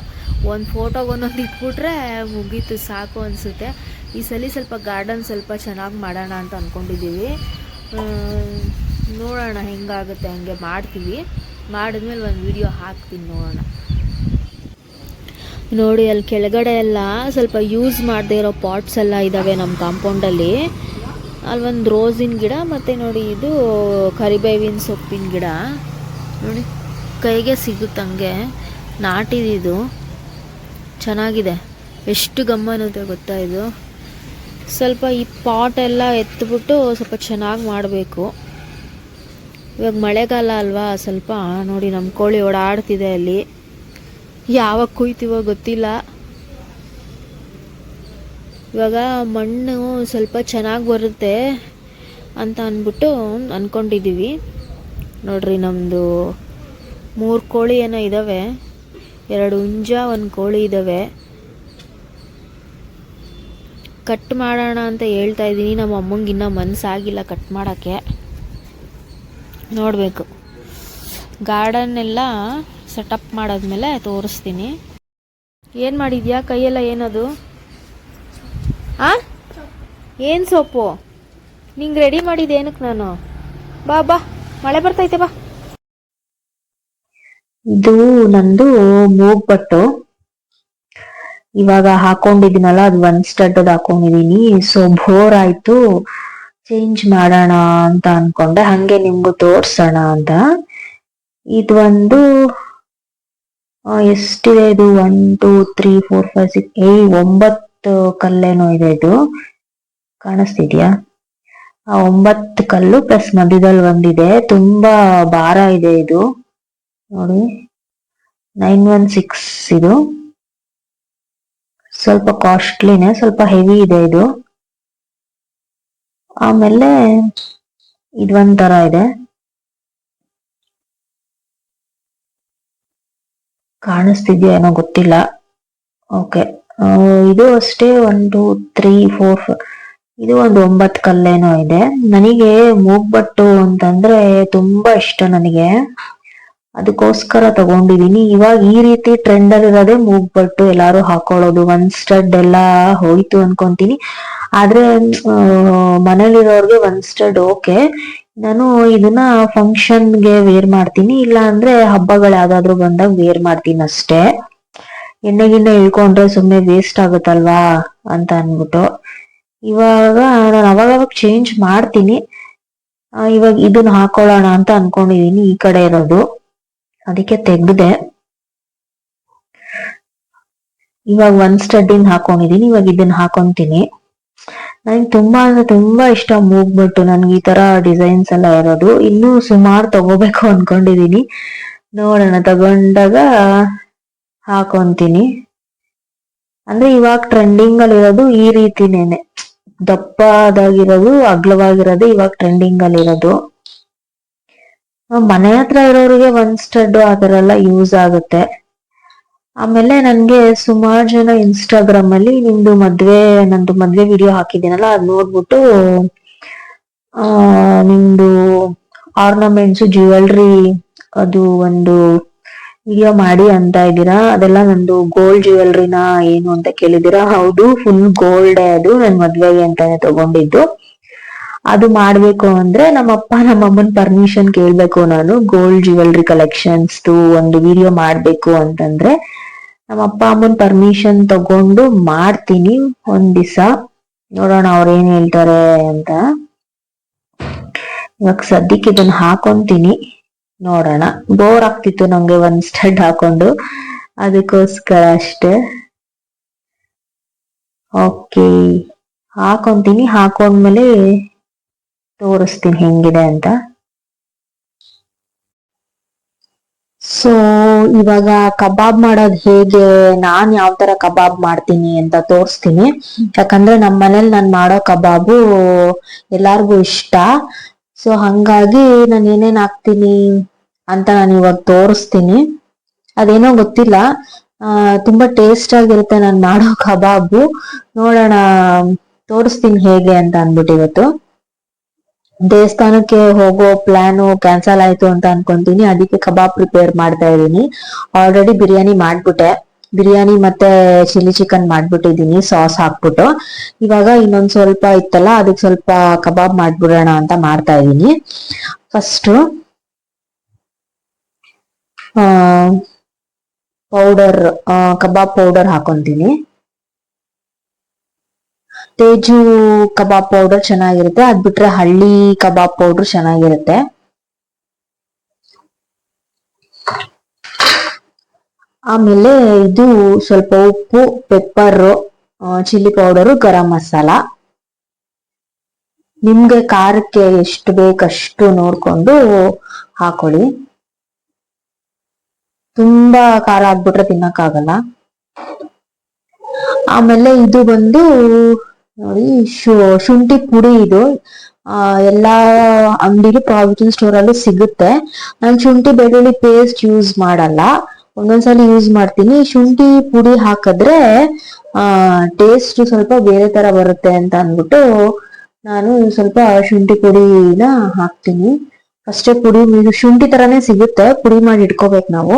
ಒಂದು ಫೋಟೋಗೆ ಒಂದೊಂದು ಇಟ್ಬಿಟ್ರೆ ಮುಗೀತು, ಸಾಕು ಅನಿಸುತ್ತೆ. ಈ ಸಲ ಸ್ವಲ್ಪ ಗಾರ್ಡನ್ ಸ್ವಲ್ಪ ಚೆನ್ನಾಗಿ ಮಾಡೋಣ ಅಂತ ಅಂದ್ಕೊಂಡಿದ್ದೀವಿ ನೋಡೋಣ ಹೆಂಗಾಗುತ್ತೆ, ಹಂಗೆ ಮಾಡ್ತೀವಿ. ಮಾಡಿದ್ಮೇಲೆ ಒಂದು ವಿಡಿಯೋ ಹಾಕ್ತೀನಿ ನೋಡೋಣ. ನೋಡಿ, ಅಲ್ಲಿ ಕೆಳಗಡೆ ಎಲ್ಲ ಸ್ವಲ್ಪ ಯೂಸ್ ಮಾಡದೇ ಇರೋ ಪಾಟ್ಸ್ ಎಲ್ಲ ಇದ್ದಾವೆ ನಮ್ಮ ಕಾಂಪೌಂಡಲ್ಲಿ ಅಲ್ಲಿ. ಒಂದು ರೋಸಿನ ಗಿಡ ಮತ್ತು ನೋಡಿ ಇದು ಕರಿಬೇವಿನ ಸೊಪ್ಪಿನ ಗಿಡ. ನೋಡಿ, ಕೈಗೆ ಸಿಗುತ್ತಂಗೆ ನಾಟಿದಿದು ಚೆನ್ನಾಗಿದೆ. ಎಷ್ಟು ಗಮ್ಮನಂತೆ ಗೊತ್ತಾ ಇದು? ಸ್ವಲ್ಪ ಈ ಪಾಟ್ ಎಲ್ಲ ಎತ್ಬಿಟ್ಟು ಸ್ವಲ್ಪ ಚೆನ್ನಾಗಿ ಮಾಡಬೇಕು. ಇವಾಗ ಮಳೆಗಾಲ ಅಲ್ವಾ, ಸ್ವಲ್ಪ ನೋಡಿ ನಮ್ಮ ಕೋಳಿ ಓಡಾಡ್ತಿದೆ ಅಲ್ಲಿ. ಯಾವಾಗ ಕುಯ್ತೀವೋ ಗೊತ್ತಿಲ್ಲ. ಇವಾಗ ಮಣ್ಣು ಸ್ವಲ್ಪ ಚೆನ್ನಾಗಿ ಬರುತ್ತೆ ಅಂತ ಅಂದ್ಬಿಟ್ಟು ಅಂದ್ಕೊಂಡಿದ್ದೀವಿ ನೋಡ್ರಿ ನಮ್ಮದು ಮೂರು ಕೋಳಿ ಏನೋ ಇದ್ದಾವೆ ಎರಡು ಹುಂಜ, ಒಂದು ಕೋಳಿ ಇದ್ದಾವೆ ಕಟ್ ಮಾಡೋಣ ಅಂತ ಹೇಳ್ತಾ ಇದ್ದೀನಿ ನಮ್ಮ ಅಮ್ಮಂಗೆ ಇನ್ನೂ ಮನಸ್ಸಾಗಿಲ್ಲ ಕಟ್ ಮಾಡೋಕ್ಕೆ. ನೋಡಬೇಕು. ಗಾರ್ಡನ್ ಎಲ್ಲ ಸೆಟಪ್ ಮಾಡಾದ್ಮೇಲೆ ತೋರಿಸ್ತೀನಿ. ಏನು ಮಾಡಿದ್ಯಾ? ಕೈಯೆಲ್ಲ ಏನದು? ಆ? ಏನು ಸೊಪ್ಪು ನಿಂಗೆ ರೆಡಿ ಮಾಡಿದ್ದು ಏನಕ್ಕೆ ನಾನು? ಬಾ ಬಾ. ಮಳೆ ಬರ್ತೈತೆ, ಬಾ. ಇದು ನಂದು ಮೂಗ್ಬಟ್ಟು ಇವಾಗ ಹಾಕೊಂಡಿದ್ದೀನಲ್ಲ ಅದು ಒಂದ್ ಸ್ಟಡ್ ಹಾಕೊಂಡಿದೀನಿ. ಸೊ ಬೋರ್ ಆಯ್ತು. ಚೇಂಜ್ ಮಾಡೋಣ ಅಂತ ಅನ್ಕೊಂಡೆ. ಹಂಗೆ ನಿಮ್ಗೂ ತೋರ್ಸೋಣ ಅಂತ. ಇದು ಒಂದು ಎಷ್ಟಿದೆ ಇದು? One two three four five six ಏ, ಒಂಬತ್ತು ಕಲ್ಲೇನೋ ಇದೆ ಇದು. ಕಾಣಿಸ್ತಿದ್ಯಾ? ಆ, ಒಂಬತ್ತು ಕಲ್ಲು ಪ್ಲಸ್ ಮಧ್ಯದಲ್ಲಿ ಒಂದಿದೆ. ತುಂಬಾ ಭಾರ ಇದೆ ಇದು. ನೋಡಿ. ನೈನ್ ಒನ್ ಸಿಕ್ಸ್ ಇದು. ಸ್ವಲ್ಪ ಕಾಸ್ಟ್ಲಿನೇ ಸ್ವಲ್ಪ ಹೆವಿ ಇದೆ ಇದು. ಆಮೇಲೆ ಇದೊಂಥರ ಇದೆ. ಕಾಣಿಸ್ತಿದ್ಯಾ ಏನೋ ಗೊತ್ತಿಲ್ಲ. ಓಕೆ ಇದು ಅಷ್ಟೇ ಒಂದು ತ್ರೀ ಫೋರ್ ಇದು ಒಂದು ಒಂಬತ್ತು ಕಲ್ಲೇನೋ ಇದೆ. ನನಗೆ ಮೂಗ್ಬಟ್ಟು ಅಂತಂದ್ರೆ ತುಂಬಾ ಇಷ್ಟ ನನಗೆ. ಅದಕ್ಕೋಸ್ಕರ ತಗೊಂಡಿದೀನಿ. ಇವಾಗ ಈ ರೀತಿ ಟ್ರೆಂಡ್ ಅಲ್ಲಿ ಇರೋದೇ ಮೂಗ್ಬಟ್ಟು ಎಲ್ಲಾರು ಹಾಕೊಳ್ಳೋದು. ಒನ್ ಸ್ಟಡ್ ಎಲ್ಲ ಹೋಯ್ತು ಅನ್ಕೊಂತೀನಿ. ಆದ್ರೆ ಮನೇಲಿರೋರ್ಗೆ ಒನ್ ಸ್ಟಡ್ ಓಕೆ ನಾನು ಇದನ್ನ ಫಂಕ್ಷನ್ಗೆ ವೇರ್ ಮಾಡ್ತೀನಿ. ಇಲ್ಲ ಅಂದ್ರೆ ಹಬ್ಬಗಳು ಯಾವ್ದಾದ್ರು ಬಂದಾಗ ವೇರ್ ಮಾಡ್ತೀನಿ ಅಷ್ಟೇ. ಎಣ್ಣೆ ಗಿಣ್ಣೆ ಇಳ್ಕೊಂಡ್ರೆ ಸುಮ್ಮನೆ ವೇಸ್ಟ್ ಆಗುತ್ತಲ್ವಾ ಅಂತ ಅನ್ಬಿಟ್ಟು. ಇವಾಗ ನಾನು ಅವಾಗ ಚೇಂಜ್ ಮಾಡ್ತೀನಿ. ಇವಾಗ ಇದನ್ನ ಹಾಕೊಳ್ಳೋಣ ಅಂತ ಅನ್ಕೊಂಡಿದೀನಿ ಈ ಕಡೆ ಇರೋದು. ಅದಕ್ಕೆ ತೆಗ್ದೆ ಇವಾಗ ಒಂದ್ ಸ್ಟಡ್ಡಿಂಗ್ ಹಾಕೊಂಡಿದೀನಿ, ಇವಾಗ ಇದನ್ನ ಹಾಕೊಂತೀನಿ. ನನಗೆ ತುಂಬಾ ಅಂದ್ರೆ ತುಂಬಾ ಇಷ್ಟ ಮೂಗ್ಬಿಟ್ಟು ನನ್ಗೆ ಈ ತರ ಡಿಸೈನ್ಸ್ ಎಲ್ಲ ಇರೋದು. ಇನ್ನೂ ಸುಮಾರು ತಗೋಬೇಕು ಅನ್ಕೊಂಡಿದೀನಿ. ನೋಡೋಣ, ತಗೊಂಡಾಗ ಹಾಕೊಂತೀನಿ. ಅಂದ್ರೆ ಇವಾಗ ಟ್ರೆಂಡಿಂಗ್ ಅಲ್ಲಿ ಇರೋದು ಈ ರೀತಿನೇನೆ. ದಪ್ಪದಾಗಿರೋದು ಅಗ್ಲವಾಗಿರೋದು ಇವಾಗ ಟ್ರೆಂಡಿಂಗ್ ಅಲ್ಲಿ ಇರೋದು. ಮನೆ ಹತ್ರ ಇರೋರಿಗೆ ಒಂದ್ ಸ್ಟಡ್ ಆ ಎಲ್ಲ ಯೂಸ್ ಆಗುತ್ತೆ. ಆಮೇಲೆ ನನ್ಗೆ ಸುಮಾರು ಜನ ಇನ್ಸ್ಟಾಗ್ರಾಮ್ ಅಲ್ಲಿ ನಿಮ್ದು ಮದ್ವೆ, ನಂದು ಮದ್ವೆ ವಿಡಿಯೋ ಹಾಕಿದ್ದೀನಲ್ಲ, ಅದ್ ನೋಡ್ಬಿಟ್ಟು, ಆ, ನಿಮ್ದು ಆರ್ನಮೆಂಟ್ಸ್ ಜ್ಯುವೆಲ್ರಿ ಅದು ಒಂದು ವಿಡಿಯೋ ಮಾಡಿ ಅಂತ ಇದ್ದೀರಾ? ಅದೆಲ್ಲ ನಂದು ಗೋಲ್ಡ್ ಜ್ಯುವೆಲ್ರಿನ ಏನು ಅಂತ ಕೇಳಿದ್ದೀರಾ? ಹೌದು ಫುಲ್ ಗೋಲ್ಡ್ ಅದು ನನ್ ಮದ್ವೆಗೆ ಅಂತಾನೆ ತಗೊಂಡಿದ್ದು. ಅದು ಮಾಡ್ಬೇಕು ಅಂದ್ರೆ ನಮ್ಮಪ್ಪ ನಮ್ಮಮ್ಮನ್ ಪರ್ಮಿಷನ್ ಕೇಳ್ಬೇಕು. ನಾನು ಗೋಲ್ಡ್ ಜ್ಯುವೆಲ್ರಿ ಕಲೆಕ್ಷನ್ಸ್ ಒಂದು ವಿಡಿಯೋ ಮಾಡ್ಬೇಕು ಅಂತಂದ್ರೆ ನಮ್ಮ ಅಪ್ಪ ಅಮ್ಮನ್ ಪರ್ಮಿಷನ್ ತಗೊಂಡು ಮಾಡ್ತೀನಿ ಒಂದ್ ದಿವಸ ನೋಡೋಣ ಅವ್ರ ಏನ್ ಹೇಳ್ತಾರೆ ಅಂತ. ಇವಾಗ ಸದ್ಯಕ್ಕೆ ಇದನ್ನ ಹಾಕೊಂತೀನಿ. ನೋಡೋಣ. ಬೋರ್ ಆಗ್ತಿತ್ತು ನಂಗೆ ಒಂದ್ ಸ್ಟಡ್ ಹಾಕೊಂಡು. ಅದಕ್ಕೋಸ್ಕರ ಅಷ್ಟೇ. ಓಕೆ ಹಾಕೊಂತೀನಿ. ಹಾಕೊಂಡ್ಮೇಲೆ ತೋರಿಸ್ತೀನಿ ಹೆಂಗಿದೆ ಅಂತ. ಸೊ ಇವಾಗ ಕಬಾಬ್ ಮಾಡೋದ್ ಹೇಗೆ, ನಾನ್ ಯಾವ ತರ ಕಬಾಬ್ ಮಾಡ್ತೀನಿ ಅಂತ ತೋರಿಸ್ತೀನಿ. ಯಾಕಂದ್ರೆ ನಮ್ಮ ಮನೇಲಿ ನಾನ್ ಮಾಡೋ ಕಬಾಬು ಎಲ್ಲಾರ್ಗು ಇಷ್ಟ. ಸೊ ಹಂಗಾಗಿ ನಾನು ಏನೇನ್ ಹಾಕ್ತೀನಿ ಅಂತ ನಾನು ಇವಾಗ ತೋರಿಸ್ತೀನಿ. ಅದೇನೋ ಗೊತ್ತಿಲ್ಲ. ತುಂಬಾ ಟೇಸ್ಟ್ ಆಗಿರುತ್ತೆ ನಾನು ಮಾಡೋ ಕಬಾಬು. ನೋಡೋಣ, ತೋರಿಸ್ತೀನಿ ಹೇಗೆ ಅಂತ ಅಂದ್ಬಿಟ್ಟು ಇವತ್ತು. ದೇವಸ್ಥಾನಕ್ಕೆ ಹೋಗೋ ಪ್ಲಾನು ಕ್ಯಾನ್ಸಲ್ ಆಯ್ತು ಅಂತ ಅನ್ಕೊಂತೀನಿ. ಅದಕ್ಕೆ ಕಬಾಬ್ ಪ್ರಿಪೇರ್ ಮಾಡ್ತಾ ಇದ್ದೀನಿ. ಆಲ್ರೆಡಿ ಬಿರಿಯಾನಿ ಮಾಡ್ಬಿಟ್ಟೆ. ಬಿರಿಯಾನಿ ಮತ್ತೆ ಚಿಲ್ಲಿ ಚಿಕನ್ ಮಾಡ್ಬಿಟ್ಟಿದೀನಿ ಸಾಸ್ ಹಾಕ್ಬಿಟ್ಟು. ಇವಾಗ ಇನ್ನೊಂದ್ ಸ್ವಲ್ಪ ಇತ್ತಲ್ಲ, ಅದಕ್ಕೆ ಸ್ವಲ್ಪ ಕಬಾಬ್ ಮಾಡ್ಬಿಡೋಣ ಅಂತ ಮಾಡ್ತಾ ಇದ್ದೀನಿ. ಫಸ್ಟ್ ಪೌಡರ್ ಕಬಾಬ್ ಪೌಡರ್ ಹಾಕೊಂತೀನಿ. ತೇಜು ಕಬಾಬ್ ಪೌಡರ್ ಚೆನ್ನಾಗಿರುತ್ತೆ. ಅದ್ ಬಿಟ್ರೆ ಹಳ್ಳಿ ಕಬಾಬ್ ಪೌಡರ್ ಚೆನ್ನಾಗಿರುತ್ತೆ. ಆಮೇಲೆ ಇದು ಸ್ವಲ್ಪ ಉಪ್ಪು, pepper chilli powder, garam masala. ನಿಮ್ಗೆ ಖಾರಕ್ಕೆ ಎಷ್ಟು ಬೇಕಷ್ಟು ನೋಡ್ಕೊಂಡು ಹಾಕೊಳ್ಳಿ. ತುಂಬಾ ಖಾರ ಆಗ್ಬಿಟ್ರೆ ತಿನ್ನಕ್ಕಾಗಲ್ಲ. ಆಮೇಲೆ ಇದು ಬಂದು ನೋಡಿ ಶುಂಠಿ ಪುಡಿ ಇದು. ಎಲ್ಲಾ ಅಂಗಡಿಲಿ ಪ್ರಾವಿಷನ್ ಸ್ಟೋರ್ ಅಲ್ಲಿ ಸಿಗುತ್ತೆ. ನಾನು ಶುಂಠಿ ಬೆಳ್ಳುಳ್ಳಿ ಪೇಸ್ಟ್ ಯೂಸ್ ಮಾಡಲ್ಲ. ಒಂದೊಂದ್ಸಲ ಯೂಸ್ ಮಾಡ್ತೀನಿ. ಶುಂಠಿ ಪುಡಿ ಹಾಕಿದ್ರೆ ಟೇಸ್ಟ್ ಸ್ವಲ್ಪ ಬೇರೆ ತರ ಬರುತ್ತೆ ಅಂತ ಅಂದ್ಬಿಟ್ಟು ನಾನು ಸ್ವಲ್ಪ ಶುಂಠಿ ಪುಡಿನ ಹಾಕ್ತೀನಿ. ಫಸ್ಟೇ ಪುಡಿ ಶುಂಠಿ ತರಾನೇ ಸಿಗುತ್ತೆ. ಪುಡಿ ಮಾಡಿ ಇಟ್ಕೋಬೇಕು ನಾವು.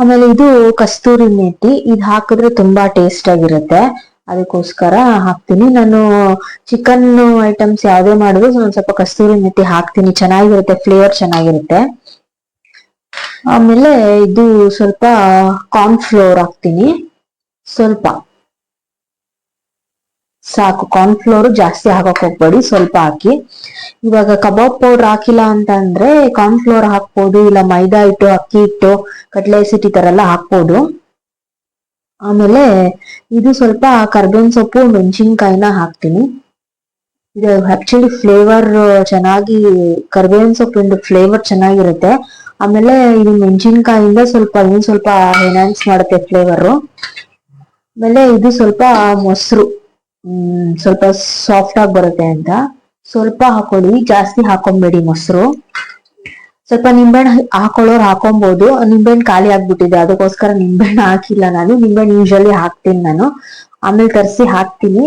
ಆಮೇಲೆ ಇದು ಕಸ್ತೂರಿ ಮೇತಿ. ಇದು ಹಾಕಿದ್ರೆ ತುಂಬಾ ಟೇಸ್ಟ್ ಆಗಿರುತ್ತೆ. ಅದಕ್ಕೋಸ್ಕರ ಹಾಕ್ತೀನಿ. ನಾನು ಚಿಕನ್ ಐಟಮ್ಸ್ ಯಾವ್ದೇ ಮಾಡಿದ್ರು ಒಂದ್ ಸ್ವಲ್ಪ ಕಸ್ತೂರಿ ಮೆತ್ತಿ ಹಾಕ್ತೀನಿ. ಚೆನ್ನಾಗಿರುತ್ತೆ ಫ್ಲೇವರ್ ಚೆನ್ನಾಗಿರುತ್ತೆ. ಆಮೇಲೆ ಇದು ಸ್ವಲ್ಪ ಕಾರ್ನ್ ಫ್ಲೋರ್ ಹಾಕ್ತೀನಿ. ಸ್ವಲ್ಪ. ಸಾಕು ಕಾರ್ನ್ ಫ್ಲೋರ್ ಜಾಸ್ತಿ ಹಾಕಕ್ ಹೋಗ್ಬೇಡಿ, ಸ್ವಲ್ಪ ಹಾಕಿ. ಇವಾಗ ಕಬಾಬ್ ಪೌಡರ್ ಹಾಕಿಲ್ಲ ಅಂತ ಅಂದ್ರೆ ಕಾರ್ನ್ ಫ್ಲೋರ್ ಹಾಕ್ಬೋದು, ಇಲ್ಲ ಮೈದಾ ಹಿಟ್ಟು, ಅಕ್ಕಿ ಹಿಟ್ಟು, ಕಡಲೆ ಹಸಿಟ್ಟು ಈ ತರ ಎಲ್ಲ ಹಾಕ್ಬೋದು. ಆಮೇಲೆ ಇದು ಸ್ವಲ್ಪ ಕರ್ಬೇವಿನ ಸೊಪ್ಪು, ಮೆಣಸಿನ್ಕಾಯಿನ ಹಾಕ್ತೀನಿ. ಇದು ಆಕ್ಚುಲಿ ಫ್ಲೇವರ್ ಚೆನ್ನಾಗಿ, ಕರ್ಬೇವಿನ ಸೊಪ್ಪಿಂದ ಫ್ಲೇವರ್ ಚೆನ್ನಾಗಿರುತ್ತೆ. ಆಮೇಲೆ ಇದು ಮೆಣಸಿನ್ಕಾಯಿಂದ ಸ್ವಲ್ಪ, ಇನ್ನು ಸ್ವಲ್ಪ ಎನ್ಹಾನ್ಸ್ ಮಾಡುತ್ತೆ ಫ್ಲೇವರು ಆಮೇಲೆ ಇದು ಸ್ವಲ್ಪ ಮೊಸರು ಸ್ವಲ್ಪ ಸಾಫ್ಟ್ ಆಗಿ ಬರುತ್ತೆ ಅಂತ. ಸ್ವಲ್ಪ ಹಾಕೊಳ್ಳಿ, ಜಾಸ್ತಿ ಹಾಕೊಂಬೇಡಿ ಮೊಸರು. ಸ್ವಲ್ಪ ನಿಂಬೆಹಣ್ಣು ಹಾಕೊಳ್ಳೋರು ಹಾಕೊಬಹುದು ನಿಂಬೆಹಣ್ಣು ಖಾಲಿ ಆಗ್ಬಿಟ್ಟಿದೆ. ಅದಕ್ಕೋಸ್ಕರ ನಿಂಬೆಹಣ್ಣು ಹಾಕಿಲ್ಲ ನಾನು. ನಿಂಬೆಹಣ್ಣು ಯೂಶಲಿ ಹಾಕ್ತೀನಿ ನಾನು. ಆಮೇಲೆ ತರಿಸಿ ಹಾಕ್ತೀನಿ.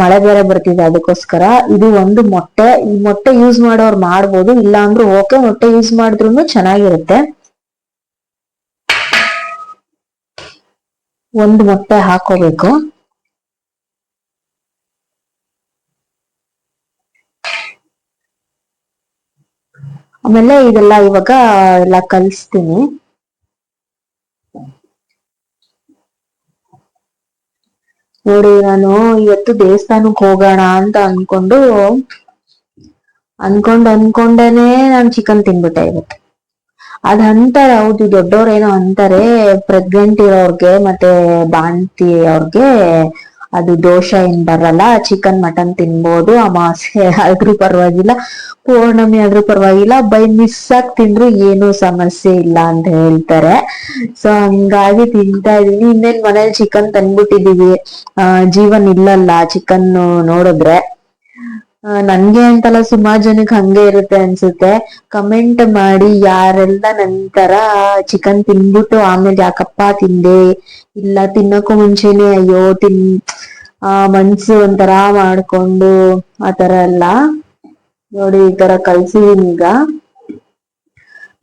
ಮಳೆ ಬೇರೆ ಬರ್ತಿದೆ ಅದಕ್ಕೋಸ್ಕರ. ಇದು ಒಂದು ಮೊಟ್ಟೆ. ಈ ಮೊಟ್ಟೆ ಯೂಸ್ ಮಾಡೋರು ಮಾಡ್ಬೋದು. ಇಲ್ಲ ಅಂದ್ರೂ ಓಕೆ ಮೊಟ್ಟೆ ಯೂಸ್ ಮಾಡಿದ್ರು ಚೆನ್ನಾಗಿರುತ್ತೆ. ಒಂದು ಮೊಟ್ಟೆ ಹಾಕೋಬೇಕು. ಆಮೇಲೆ ಇದೆಲ್ಲ ಇವಾಗ ಎಲ್ಲ ಕಲಿಸ್ತೀನಿ. ನೋಡಿ ನಾನು ಇವತ್ತು ದೇವಸ್ಥಾನಕ್ಕೆ ಹೋಗೋಣ ಅಂತ ಅನ್ಕೊಂಡು, ಅನ್ಕೊಂಡ್ ಅನ್ಕೊಂಡೇನೆ ನಾನು ಚಿಕನ್ ತಿನ್ಬಿಟ್ಟೆ ಇವತ್ತು. ಅದ್ ಅಂತಾರೆ, ಹೌದು, ದೊಡ್ಡವ್ರೇನೋ ಅಂತಾರೆ ಪ್ರೆಗ್ನೆಂಟ್ ಇರೋರ್ಗೆ ಮತ್ತೆ ಬಾಣ್ತಿ ಅವ್ರಿಗೆ ಅದು ದೋಷ ಏನ್ ಬರಲ್ಲ ಚಿಕನ್ ಮಟನ್ ತಿನ್ಬೋದು ಅಮಾಸೆ ಆದ್ರೂ ಪರವಾಗಿಲ್ಲ, ಪೌರ್ಣಮಿ ಆದ್ರೂ ಪರವಾಗಿಲ್ಲ, ಬೈ ಮಿಸ್ ಆಗಿ ತಿಂದ್ರು ಏನು ಸಮಸ್ಯೆ ಇಲ್ಲ ಅಂತ ಹೇಳ್ತಾರೆ. ಸೊ ಹಂಗಾಗಿ ತಿಂತಾ ಇದೀನಿ. ಇನ್ನೇನ್ ಮನೇಲಿ ಚಿಕನ್ ತಂದ್ಬಿಟ್ಟಿದೀವಿ. ಆ, ಜೀವನ್ ಇಲ್ಲಲ್ಲ ಚಿಕನ್ ನೋಡಿದ್ರೆ. ನನ್ಗೆ ಅಂತಲ್ಲ ಸುಮಾರು ಜನಕ್ಕೆ ಹಂಗೆ ಇರುತ್ತೆ ಅನ್ಸುತ್ತೆ. ಕಮೆಂಟ್ ಮಾಡಿ, ಯಾರೆಲ್ಲ ನಂತರ ಚಿಕನ್ ತಿನ್ಬಿಟ್ಟು ಆಮೇಲೆ ಯಾಕಪ್ಪ ತಿಂದೆ? ಇಲ್ಲ ತಿನ್ನಕ್ಕೂ ಮುಂಚೆನೆ ಅಯ್ಯೋ, ತಿನ್, ಆ, ಮನ್ಸು ಒಂಥರ ಮಾಡ್ಕೊಂಡು ಆತರ ಎಲ್ಲ ನೋಡಿ, ಈ ತರ ಕಲ್ಸಿದೀನಿ ಈಗ.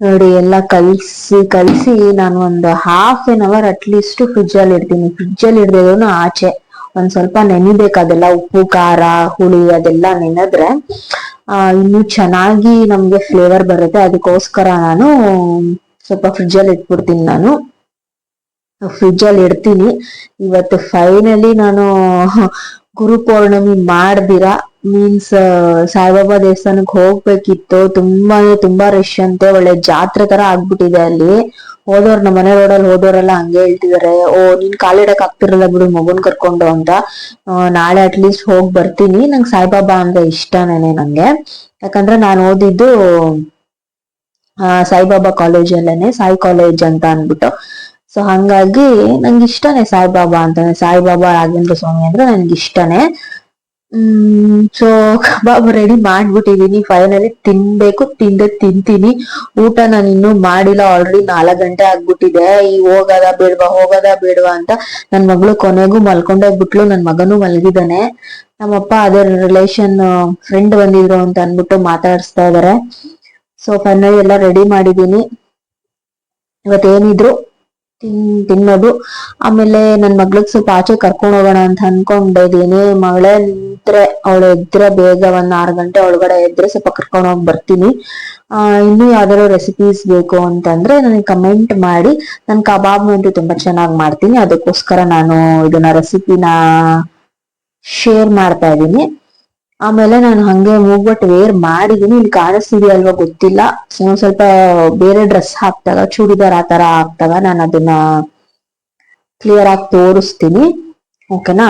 ನೋಡಿ, ಎಲ್ಲ ಕಲ್ಸಿ ಕಲ್ಸಿ ನಾನು ಒಂದು half an hour at least fridge ಅಲ್ಲಿ ಇಡ್ತೀನಿ ಫ್ರಿಜ್ ಅಲ್ಲಿ ಇಡ್ದೇನು ಆಚೆ. ಒಂದ್ ಸ್ವಲ್ಪ ನೆನಿಬೇಕು, ಅದೆಲ್ಲ ಉಪ್ಪು, ಖಾರ, ಹುಳಿ ಅದೆಲ್ಲ ನೆನೆದ್ರೆ, ಆ, ಇನ್ನು ಚೆನ್ನಾಗಿ ನಮ್ಗೆ ಫ್ಲೇವರ್ ಬರುತ್ತೆ. ಅದಕ್ಕೋಸ್ಕರ ನಾನು ಸ್ವಲ್ಪ ಫ್ರಿಜ್ ಅಲ್ಲಿ ಇಟ್ಬಿಡ್ತೀನಿ ನಾನು. ಫ್ರಿಜ್ ಅಲ್ಲಿ ಇಡ್ತೀನಿ. ಇವತ್ತು ಫೈನಲಿ ನಾನು ಗುರು ಪೌರ್ಣಮಿ ಮಾಡ್ದಿರಾ. ಮೀನ್ಸ್ ಸಾಯಿಬಾಬಾ ದೇವಸ್ಥಾನಕ್ಕೆ ಹೋಗ್ಬೇಕಿತ್ತು. ತುಂಬಾ ತುಂಬಾ ರಶ್ ಅಂತೆ. ಒಳ್ಳೆ ಜಾತ್ರೆ ತರ ಆಗ್ಬಿಟ್ಟಿದೆ ಅಲ್ಲಿ. ಹೋದವ್ರು ನಮ್ಮ ಮನೆ ರೋಡಲ್ಲಿ ಹೋದವರೆಲ್ಲ ಹಂಗೆ ಹೇಳ್ತಿದಾರೆ. ಓ, ನೀನ್ ಕಾಲಿಡಕ್ ಆಗ್ತಿರಲ್ಲ ಬಿಡು ಮಗುನ್ ಕರ್ಕೊಂಡು ಅಂತ. ನಾಳೆ ನಾಳೆ ಅಟ್ಲೀಸ್ಟ್ ಹೋಗ್ ಬರ್ತೀನಿ. ನಂಗೆ ಸಾಯಿಬಾಬಾ ಅಂದ್ರೆ ಇಷ್ಟನೇನೆ ನಂಗೆ. ಯಾಕಂದ್ರೆ ನಾನು ಓದಿದ್ದು ಸಾಯಿಬಾಬಾ ಕಾಲೇಜಲ್ಲೇನೆ ಸಾಯಿ ಕಾಲೇಜ್ ಅಂತ ಅನ್ಬಿಟ್ಟು ಸೊ ಹಂಗಾಗಿ ನಂಗೆ ಇಷ್ಟನೇ ಸಾಯಿಬಾಬಾ ಅಂತ ಸಾಯಿಬಾಬಾ ರಾಘವೇಂದ್ರ ಸ್ವಾಮಿ ಅಂದ್ರೆ ನನ್ಗೆ ಇಷ್ಟನೇ ಹ್ಮ್ ಸೊ ಕಬಾಬ್ ರೆಡಿ ಮಾಡ್ಬಿಟ್ಟಿದೀನಿ. ಫೈನಲಿ ತಿನ್ಬೇಕು, ತಿಂದೆ ತಿಂತೀನಿ. ಊಟ ನಾನು ಇನ್ನೂ ಮಾಡಿಲ್ಲ ಆಲ್ರೆಡಿ ನಾಲ್ಕು ಗಂಟೆ ಆಗ್ಬಿಟ್ಟಿದೆ. ಈ ಹೋಗದ ಬೇಡ್ವಾ ಹೋಗದ ಬೇಡ್ವಾ ಅಂತ ನನ್ ಮಗಳು ಕೊನೆಗೂ ಮಲ್ಕೊಂಡೇ ಬಿಟ್ಲು. ನನ್ ಮಗನೂ ಮಲಗಿದಾನೆ ನಮ್ಮಪ್ಪ ಅದೇ ರಿಲೇಷನ್ ಫ್ರೆಂಡ್ ಬಂದಿದ್ರು ಅಂತ ಅನ್ಬಿಟ್ಟು ಮಾತಾಡಿಸ್ತಾ ಇದಾರೆ. ಸೊ ಫೈನಲಿ ಎಲ್ಲ ರೆಡಿ ಮಾಡಿದೀನಿ. ಇವತ್ತೇನಿದ್ರು? ತಿನ್ ತಿನ್ನೋದು. ಆಮೇಲೆ ನನ್ ಮಗ್ಳಿಗೆ ಸ್ವಲ್ಪ ಆಚೆ ಕರ್ಕೊಂಡು ಹೋಗೋಣ ಅಂತ ಅನ್ಕೊಂಡಿದೀನಿ ಮಗಳೇ ನಿಂತ್ರೆ ಅವಳು ಎದ್ರೆ ಬೇಗ ಒಂದ್ ಆರು ಗಂಟೆ ಒಳಗಡೆ ಎದ್ರೆ ಸ್ವಲ್ಪ ಕರ್ಕೊಂಡು ಹೋಗಿ ಬರ್ತೀನಿ. ಇನ್ನೂ ಯಾವ್ದಾದ್ರು ರೆಸಿಪೀಸ್ ಬೇಕು ಅಂತಂದ್ರೆ ನನಗೆ ಕಮೆಂಟ್ ಮಾಡಿ. ನಾನು ಕಬಾಬ್ ಅಂತೂ ತುಂಬಾ ಚೆನ್ನಾಗಿ ಮಾಡ್ತೀನಿ. ಅದಕ್ಕೋಸ್ಕರ ನಾನು ಇದನ್ನ ರೆಸಿಪಿನ ಶೇರ್ ಮಾಡ್ತಾ ಇದ್ದೀನಿ ಆಮೇಲೆ ನಾನು ಹಂಗೆ ಮೂಗ್ಬಟ್ ವೇರ್ ಮಾಡಿದೀನಿ. ಇಲ್ಲಿ ಕಾಣಿಸ್ತಿದೆಯಲ್ವಾ ಗೊತ್ತಿಲ್ಲ. ಸೊ ಸ್ವಲ್ಪ ಬೇರೆ ಡ್ರೆಸ್ ಹಾಕ್ದಾಗ, ಚೂಡಿದಾರ್ ಆ ತರ ಹಾಕ್ದಾಗ ನಾನು ಅದನ್ನ ಕ್ಲಿಯರ್ ಆಗಿ ತೋರಿಸ್ತೀನಿ. ಓಕೆನಾ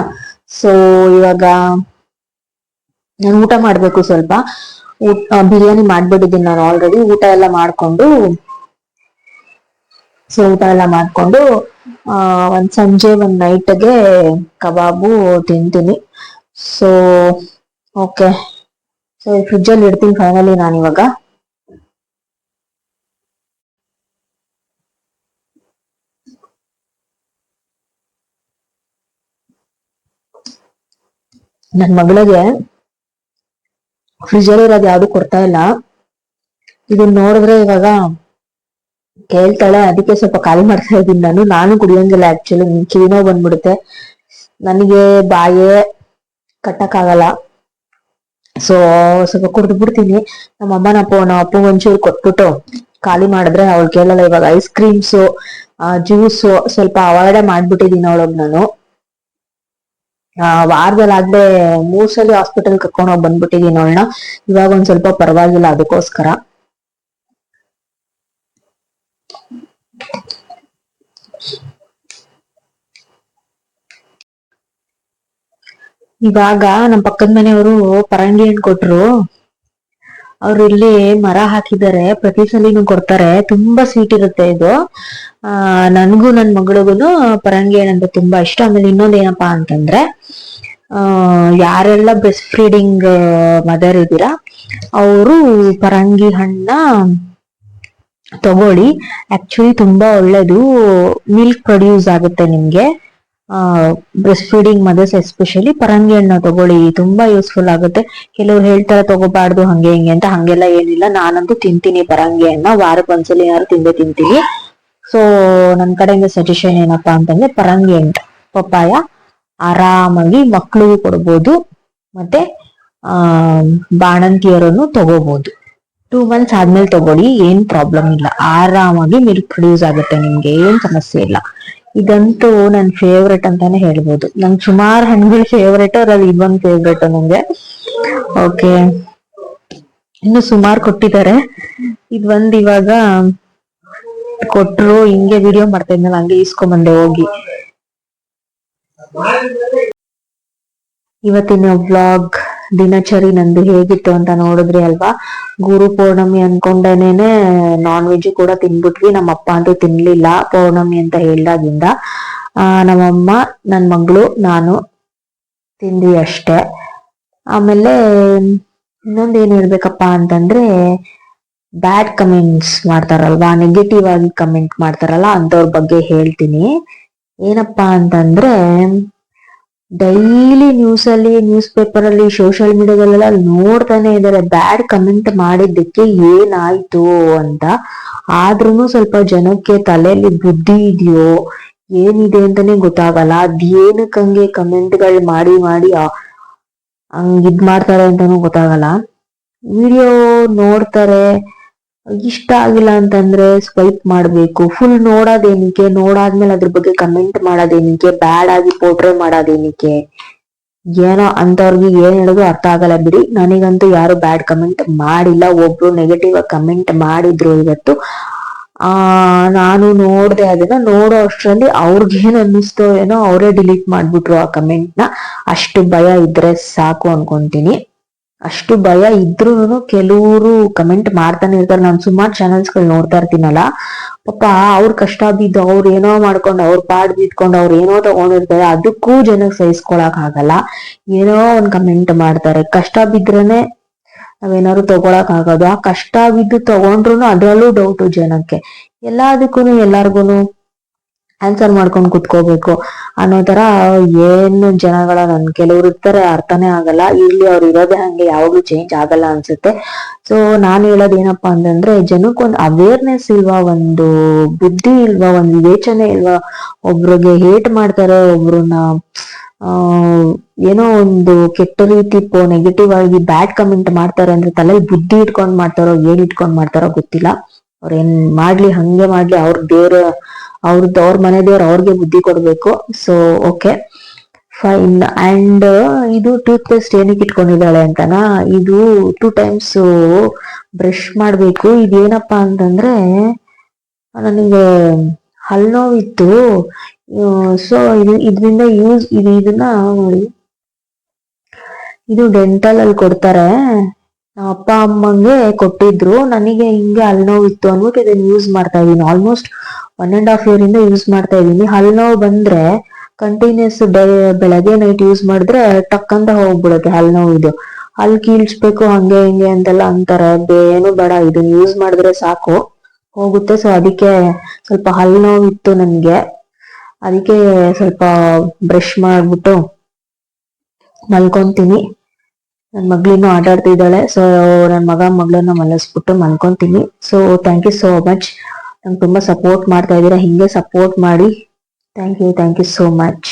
ಸೊ ಇವಾಗ ನಾನು ಊಟ ಮಾಡ್ಬೇಕು ಸ್ವಲ್ಪ. ಬಿರಿಯಾನಿ ಮಾಡ್ಬಿಟ್ಟಿದ್ದೀನಿ ನಾನು ಆಲ್ರೆಡಿ ಊಟ ಎಲ್ಲ ಮಾಡ್ಕೊಂಡು ಸೊ ಊಟ ಎಲ್ಲ ಮಾಡ್ಕೊಂಡು ಒಂದ್ ಸಂಜೆ ಒಂದ್ ನೈಟ್ಗೆ ಕಬಾಬು ತಿಂತೀನಿ. ಸೊ ಓಕೆ ಸೊ ಫ್ರಿಜ್ ಅಲ್ಲಿ ಇಡ್ತೀನಿ ಫೈನಲಿ ನಾನು ಇವಾಗ. ನನ್ ಮಗಳಿಗೆ ಫ್ರಿಜ್ ಅಲ್ಲಿ ಇರೋದು ಯಾವ್ದು ಕೊಡ್ತಾ ಇಲ್ಲ. ಇದನ್ನ ನೋಡಿದ್ರೆ ಇವಾಗ ಕೇಳ್ತಾಳೆ, ಅದಕ್ಕೆ ಸ್ವಲ್ಪ ಖಾಲಿ ಮಾಡ್ತಾ ಇದ್ದೀನಿ ನಾನು. ನಾನು ಕುಡಿಯೋಂಗಿಲ್ಲ ಆಕ್ಚುಲಿ ಕಿವಿನೋ ಬಂದ್ಬಿಡುತ್ತೆ. ನನಗೆ ಬಾಯೇ ಕಟ್ಟಕ್ಕಾಗಲ್ಲ. ಸೊ ಸ್ವಲ್ಪ ಕುಡ್ದು ಬಿಡ್ತೀನಿ. ನಮ್ಮ ಅಮ್ಮನ ಅಪ್ಪ ನಮ್ಮ ಅಪ್ಪ ಒಂಚೂರು ಕೊಟ್ಬಿಟ್ಟು ಖಾಲಿ ಮಾಡಿದ್ರೆ ಅವಳು ಕೇಳಲ್ಲ ಇವಾಗ ಐಸ್ ಕ್ರೀಮ್ಸ್ ಜ್ಯೂಸು ಸ್ವಲ್ಪ ಅವಾಯ್ಡೇ ಮಾಡ್ಬಿಟ್ಟಿದೀನಿ ಅವಳಗ್ ನಾನು. ವಾರದಲ್ಲಿ ಆಗ್ಲೇ ಮೂರ್ ಸಲ ಹಾಸ್ಪಿಟಲ್ ಕರ್ಕೊಂಡು ಹೋಗಿ ಬಂದ್ಬಿಟ್ಟಿದ್ದೀನಿ ಅವಳನ್ನ. ಇವಾಗ ಒಂದ್ ಸ್ವಲ್ಪ ಪರವಾಗಿಲ್ಲ ಅದಕ್ಕೋಸ್ಕರ. ಇವಾಗ ನಮ್ ಪಕ್ಕದ ಮನೆಯವರು ಪರಂಗಿ ಹಣ್ಣು ಕೊಟ್ರು. ಅವ್ರು ಇಲ್ಲಿ ಮರ ಹಾಕಿದ್ದಾರೆ, ಪ್ರತಿ ಸಲಿನೂ ಕೊಡ್ತಾರೆ. ತುಂಬಾ ಸ್ವೀಟ್ ಇರುತ್ತೆ ಇದು. ಆ, ನನ್ಗೂ ನನ್ ಮಗಳಿಗೂನು ಪರಂಗಿ ಹಣ್ಣು ಅಂದ್ರೆ ತುಂಬಾ ಇಷ್ಟ. ಆಮೇಲೆ ಇನ್ನೊಂದ್ ಏನಪ್ಪಾ ಅಂತಂದ್ರೆ, ಆ, ಯಾರೆಲ್ಲ ಬ್ರೆಸ್ಟ್ ಫೀಡಿಂಗ್ ಮದರ್ ಇದ್ದೀರಾ, ಅವರು ಪರಂಗಿ ಹಣ್ಣ ತಗೊಳ್ಳಿ. ಆಕ್ಚುಲಿ ತುಂಬಾ ಒಳ್ಳೇದು. ಮಿಲ್ಕ್ ಪ್ರೊಡ್ಯೂಸ್ ಆಗುತ್ತೆ ನಿಮ್ಗೆ. ಬ್ರೆಸ್ಟ್ ಫೀಡಿಂಗ್ ಮದರ್ಸ್ ಎಸ್ಪೆಷಲಿ ಪರಂಗಿ ಹಣ್ಣು ತಗೊಳ್ಳಿ, ತುಂಬಾ ಯೂಸ್ಫುಲ್ ಆಗುತ್ತೆ. ಕೆಲವ್ರು ಹೇಳ್ತಾರೆ ತಗೋಬಾರ್ದು, ಹಂಗೆ ಹಿಂಗೆ ಅಂತ, ಹಂಗೆಲ್ಲ ಏನಿಲ್ಲ. ನಾನಂತೂ ತಿಂತೀನಿ ಪರಂಗಿ ಹಣ್ಣ ವಾರಕ್ಕೆ ಒಂದ್ಸಲ ಏನಾದ್ರು ತಿಂದೇ ತಿಂತೀನಿ. ಸೊ ನನ್ ಕಡೆಯಿಂದ ಸಜೆಷನ್ ಏನಪ್ಪಾ ಅಂತಂದ್ರೆ ಪರಂಗಿ ಹಣ್ಣು, ಪಪ್ಪಾಯ, ಆರಾಮಾಗಿ ಮಕ್ಕಳಿಗೂ ಕೊಡ್ಬೋದು. ಮತ್ತೆ, ಆ, ಬಾಣಂತಿಯರನ್ನು ತಗೋಬಹುದು ಟೂ ಮಂತ್ಸ್ ಆದ್ಮೇಲೆ ತಗೊಳ್ಳಿ, ಏನ್ ಪ್ರಾಬ್ಲಮ್ ಇಲ್ಲ. ಆರಾಮಾಗಿ ಮಿಲ್ಕ್ ಪ್ರೊಡ್ಯೂಸ್ ಆಗುತ್ತೆ ನಿಮ್ಗೆ, ಏನ್ ಸಮಸ್ಯೆ ಇಲ್ಲ. ಇದಂತೂ ನನ್ ಫೇವ್ರೆಟ್ ಅಂತಾನೆ ಹೇಳ್ಬೋದು. ನಂಗೆ ಸುಮಾರು ಹಣ್ಣುಗಳು ಫೇವ್ರೆಟ್ ಅದ್ರಲ್ಲಿ ಇದೊಂದು ಫೇವ್ರೆಟ್ ನಂಗೆ. ಓಕೆ ಇನ್ನು ಸುಮಾರು ಕೊಟ್ಟಿದ್ದಾರೆ. ಇದ್ ಒಂದ್ ಇವಾಗ ಕೊಟ್ರು, ಹಿಂಗೆ ವಿಡಿಯೋ ಮಾಡ್ತಾ ಇದ್ನಲ್ಲ, ಹಂಗೆ ಇಸ್ಕೊಂಬಂದೆ ಹೋಗಿ. ಇವತ್ತಿನ ವ್ಲಾಗ್ ದಿನಚರಿ ನಂದು ಹೇಗಿತ್ತು ಅಂತ ನೋಡಿದ್ರಿ ಅಲ್ವಾ? ಗುರು ಪೌರ್ಣಮಿ ಅನ್ಕೊಂಡೇನೆ ನಾನ್ ವೆಜ್ ಕೂಡ ತಿನ್ಬಿಟ್ವಿ. ನಮ್ಮ ಅಪ್ಪ ಅಂತೂ ತಿನ್ಲಿಲ್ಲ ಪೌರ್ಣಮಿ ಅಂತ ಹೇಳ್ದಾಗಿಂದ. ಆ, ನಮ್ಮಮ್ಮ, ನನ್ ಮಗಳು, ನಾನು ತಿಂದ್ವಿ ಅಷ್ಟೇ. ಆಮೇಲೆ ಇನ್ನೊಂದ್ ಏನ್ ಹೇಳ್ಬೇಕಪ್ಪ ಅಂತಂದ್ರೆ ಬ್ಯಾಡ್ ಕಮೆಂಟ್ಸ್ ಮಾಡ್ತಾರಲ್ವಾ? ನೆಗೆಟಿವ್ ಆಗಿ ಕಮೆಂಟ್ ಮಾಡ್ತಾರಲ್ಲ ಅಂತವ್ರ ಬಗ್ಗೆ ಹೇಳ್ತೀನಿ. ಏನಪ್ಪಾ ಅಂತಂದ್ರೆ ಡೈಲಿ ನ್ಯೂಸ್ ಅಲ್ಲಿ ನ್ಯೂಸ್ ಪೇಪರ್ ಅಲ್ಲಿ ಸೋಷಿಯಲ್ ಮೀಡಿಯಾದಲ್ಲೆಲ್ಲ ನೋಡ್ತಾನೆ ಇದ್ದಾರೆ. ಬ್ಯಾಡ್ ಕಮೆಂಟ್ ಮಾಡಿದ್ದಕ್ಕೆ ಏನಾಯ್ತು ಅಂತ. ಆದ್ರೂ ಸ್ವಲ್ಪ ಜನಕ್ಕೆ ತಲೆಯಲ್ಲಿ ಬುದ್ಧಿ ಇದೆಯೋ, ಏನಿದೆ ಅಂತಾನೆ ಗೊತ್ತಾಗಲ್ಲ. ಅದೇನಕ್ಕೆ ಹಂಗೆ ಕಮೆಂಟ್ಗಳು ಮಾಡಿ ಮಾಡಿ ಹಂಗ್ ಇದ್ ಮಾಡ್ತಾರೆ ಅಂತಾನು ಗೊತ್ತಾಗಲ್ಲ. ವಿಡಿಯೋ ನೋಡ್ತಾರೆ. ಇಷ್ಟ ಆಗಿಲ್ಲ ಅಂತಂದ್ರೆ ಸ್ವೈಪ್ ಮಾಡ್ಬೇಕು. ಫುಲ್ ನೋಡೋದೇನಿಕೆ ನೋಡಾದ್ಮೇಲೆ ಅದ್ರ ಬಗ್ಗೆ ಕಮೆಂಟ್ ಮಾಡೋದೇನಿಕೆ ಬ್ಯಾಡ್ ಆಗಿ ಪೋರ್ಟ್ರೇ ಮಾಡೋದೇನಿಕೆ ಏನೋ ಅಂತವ್ರಿಗೆ ಏನ್ ಹೇಳೋದು ಅರ್ಥ ಆಗಲ್ಲ ಬಿಡಿ. ನನಗಂತೂ ಯಾರು ಬ್ಯಾಡ್ ಕಮೆಂಟ್ ಮಾಡಿಲ್ಲ. ಒಬ್ರು ನೆಗೆಟಿವ್ ಆಗಿ ಕಮೆಂಟ್ ಮಾಡಿದ್ರು ಇವತ್ತು. ಆ, ನಾನು ನೋಡ್ದೆ ಅದನ್ನ ನೋಡೋ ಅಷ್ಟರಲ್ಲಿ ಅವ್ರಿಗೇನು ಅನ್ನಿಸ್ತೋ ಏನೋ ಅವರೇ ಡಿಲೀಟ್ ಮಾಡ್ಬಿಟ್ರು ಆ ಕಮೆಂಟ್ನ. ಅಷ್ಟು ಭಯ ಇದ್ರೆ ಸಾಕು ಅನ್ಕೊಂತೀನಿ. ಅಷ್ಟು ಭಯ ಇದ್ರೂ ಕೆಲವರು ಕಮೆಂಟ್ ಮಾಡ್ತಾನೆ ಇರ್ತಾರೆ. ನಾನು ಸುಮಾರು ಚಾನೆಲ್ಸ್ಗಳು ನೋಡ್ತಾ ಇರ್ತೀನಲ್ಲ. ಪಾಪ ಅವ್ರ ಕಷ್ಟ ಬಿದ್ದು ಅವ್ರು ಏನೋ ಮಾಡ್ಕೊಂಡು ಅವ್ರ ಪಾಡ್ ಬಿದ್ಕೊಂಡು ಅವ್ರು ಏನೋ ತಗೊಂಡಿರ್ತಾರೆ. ಅದಕ್ಕೂ ಜನಕ್ಕೆ ಸಹಿಸ್ಕೊಳಕ್ ಆಗಲ್ಲ. ಏನೋ ಒಂದ್ ಕಮೆಂಟ್ ಮಾಡ್ತಾರೆ. ಕಷ್ಟ ಬಿದ್ರೇನೆ ನಾವೇನಾದ್ರು ತಗೊಳಕ್ ಆಗೋದು. ಆ ಕಷ್ಟ ಬಿದ್ದು ತಗೊಂಡ್ರು ಅದ್ರಲ್ಲೂ ಡೌಟು ಜನಕ್ಕೆ. ಎಲ್ಲದಕ್ಕೂ ಎಲ್ಲಾರ್ಗುನು ಆನ್ಸರ್ ಮಾಡ್ಕೊಂಡು ಕುತ್ಕೋಬೇಕು ಅನ್ನೋ ತರ ಏನು ಜನಗಳ ನನ್ ಕೆಲವ್ರು ಇರ್ತಾರೆ ಅರ್ಥನೇ ಆಗಲ್ಲ. ಇಲ್ಲಿ ಅವ್ರು ಇರೋದೇ ಹಂಗೆ, ಯಾವಾಗ್ಲೂ ಚೇಂಜ್ ಆಗಲ್ಲ ಅನ್ಸುತ್ತೆ. ಸೊ ನಾನು ಹೇಳೋದು ಏನಪ್ಪಾ ಅಂತಂದ್ರೆ ಜನಕ್ಕೊಂದು ಅವೇರ್ನೆಸ್ ಇಲ್ವಾ, ಒಂದು ಬುದ್ಧಿ ಇಲ್ವಾ, ಒಂದು ವಿವೇಚನೆ ಇಲ್ವಾ? ಒಬ್ರಿಗೆ ಹೇಟ್ ಮಾಡ್ತಾರೆ, ಒಬ್ರನ್ನ ಏನೋ ಒಂದು ಕೆಟ್ಟ ರೀತಿ ನೆಗೆಟಿವ್ ಆಗಿ ಬ್ಯಾಡ್ ಕಮೆಂಟ್ ಮಾಡ್ತಾರೆ ಅಂದ್ರೆ ತಲೆಯಲ್ಲಿ ಬುದ್ಧಿ ಇಟ್ಕೊಂಡ್ ಮಾಡ್ತಾರೋ, ಏನ್ ಇಟ್ಕೊಂಡ್ ಮಾಡ್ತಾರೋ ಗೊತ್ತಿಲ್ಲ. ಅವ್ರ ಏನ್ ಮಾಡ್ಲಿ, ಹಂಗೆ ಮಾಡ್ಲಿ, ಅವ್ರ ದೇವ್ರ ಅವ್ರದ್ದು ಅವ್ರ ಮನೆ ದೇವ್ರು ಅವ್ರಿಗೆ ಬುದ್ಧಿ ಕೊಡ್ಬೇಕು. ಸೊ ಓಕೆ ಫೈನ್ ಅಂಡ್ ಇದು ಟೂತ್ ಪೇಸ್ಟ್ ಏನಕ್ಕೆ ಇಟ್ಕೊಂಡಿದ್ದಾಳೆ ಅಂತನಾ? ಇದು ಟೂ ಟೈಮ್ಸ್ ಬ್ರಷ್ ಮಾಡ್ಬೇಕು. ಇದೇನಪ್ಪ ಅಂತಂದ್ರೆ ನನಗೆ ಹಲ್ ನೋವಿತ್ತು. ಸೊ ಇದು ಇದರಿಂದ ಯೂಸ್ ಇದು ಇದನ್ನ ನೋಡಿ. ಇದು ಡೆಂಟಲ್ ಅಲ್ಲಿ ಕೊಡ್ತಾರೆ. ಅಪ್ಪ ಅಮ್ಮಂಗೆ ಕೊಟ್ಟಿದ್ರು. ನನಗೆ ಹಿಂಗೆ ಹಲ್ ಇತ್ತು ಅಂದ್ಬಿಟ್ಟು ಇದನ್ನ ಯೂಸ್ ಮಾಡ್ತಾ ಇದೀನಿ almost one and half year ಇಂದ ಯೂಸ್ ಮಾಡ್ತಾ ಇದೀನಿ ಹಲ್ ನೋವು ಬಂದ್ರೆ ಕಂಟಿನ್ಯೂಸ್ ಬೆಳಗ್ಗೆ ನೈಟ್ ಯೂಸ್ ಮಾಡಿದ್ರೆ ಟಕ್ ಅಂತ ಹೋಗ್ಬಿಡುತ್ತೆ ಹಲ್ ನೋವು ಇದು. ಅಲ್ಲಿ ಕೀಳ್ಸ್ಬೇಕು, ಹಂಗೆ ಹಿಂಗೆ ಅಂತೆಲ್ಲ ಅಂತಾರೆ. ಏನು ಬೇಡ, ಇದನ್ನ ಯೂಸ್ ಮಾಡಿದ್ರೆ ಸಾಕು. ಹೋಗುತ್ತೆ. ಸೊ ಅದಕ್ಕೆ ಸ್ವಲ್ಪ ಹಲ್ ನೋವು ಇತ್ತು ನನ್ಗೆ. ಅದಕ್ಕೆ ಸ್ವಲ್ಪ ಬ್ರಷ್ ಮಾಡ್ಬಿಟ್ಟು ಮಲ್ಕೊಂತೀನಿ. ನನ್ ಮಗ್ಳಿನೂ ಆಟ ಆಡ್ತಿದ್ದಾಳೆ ಸೊ ನನ್ ಮಗ ಮಗಳನ್ನ ಮಲಸ್ಬಿಟ್ಟು ಮಲ್ಕೊಂತೀನಿ. So thank you so much ನಂಗೆ ತುಂಬಾ ಸಪೋರ್ಟ್ ಮಾಡ್ತಾ ಇದ್ದೀರಾ. ಹಿಂಗೆ ಸಪೋರ್ಟ್ ಮಾಡಿ. Thank you thank you so much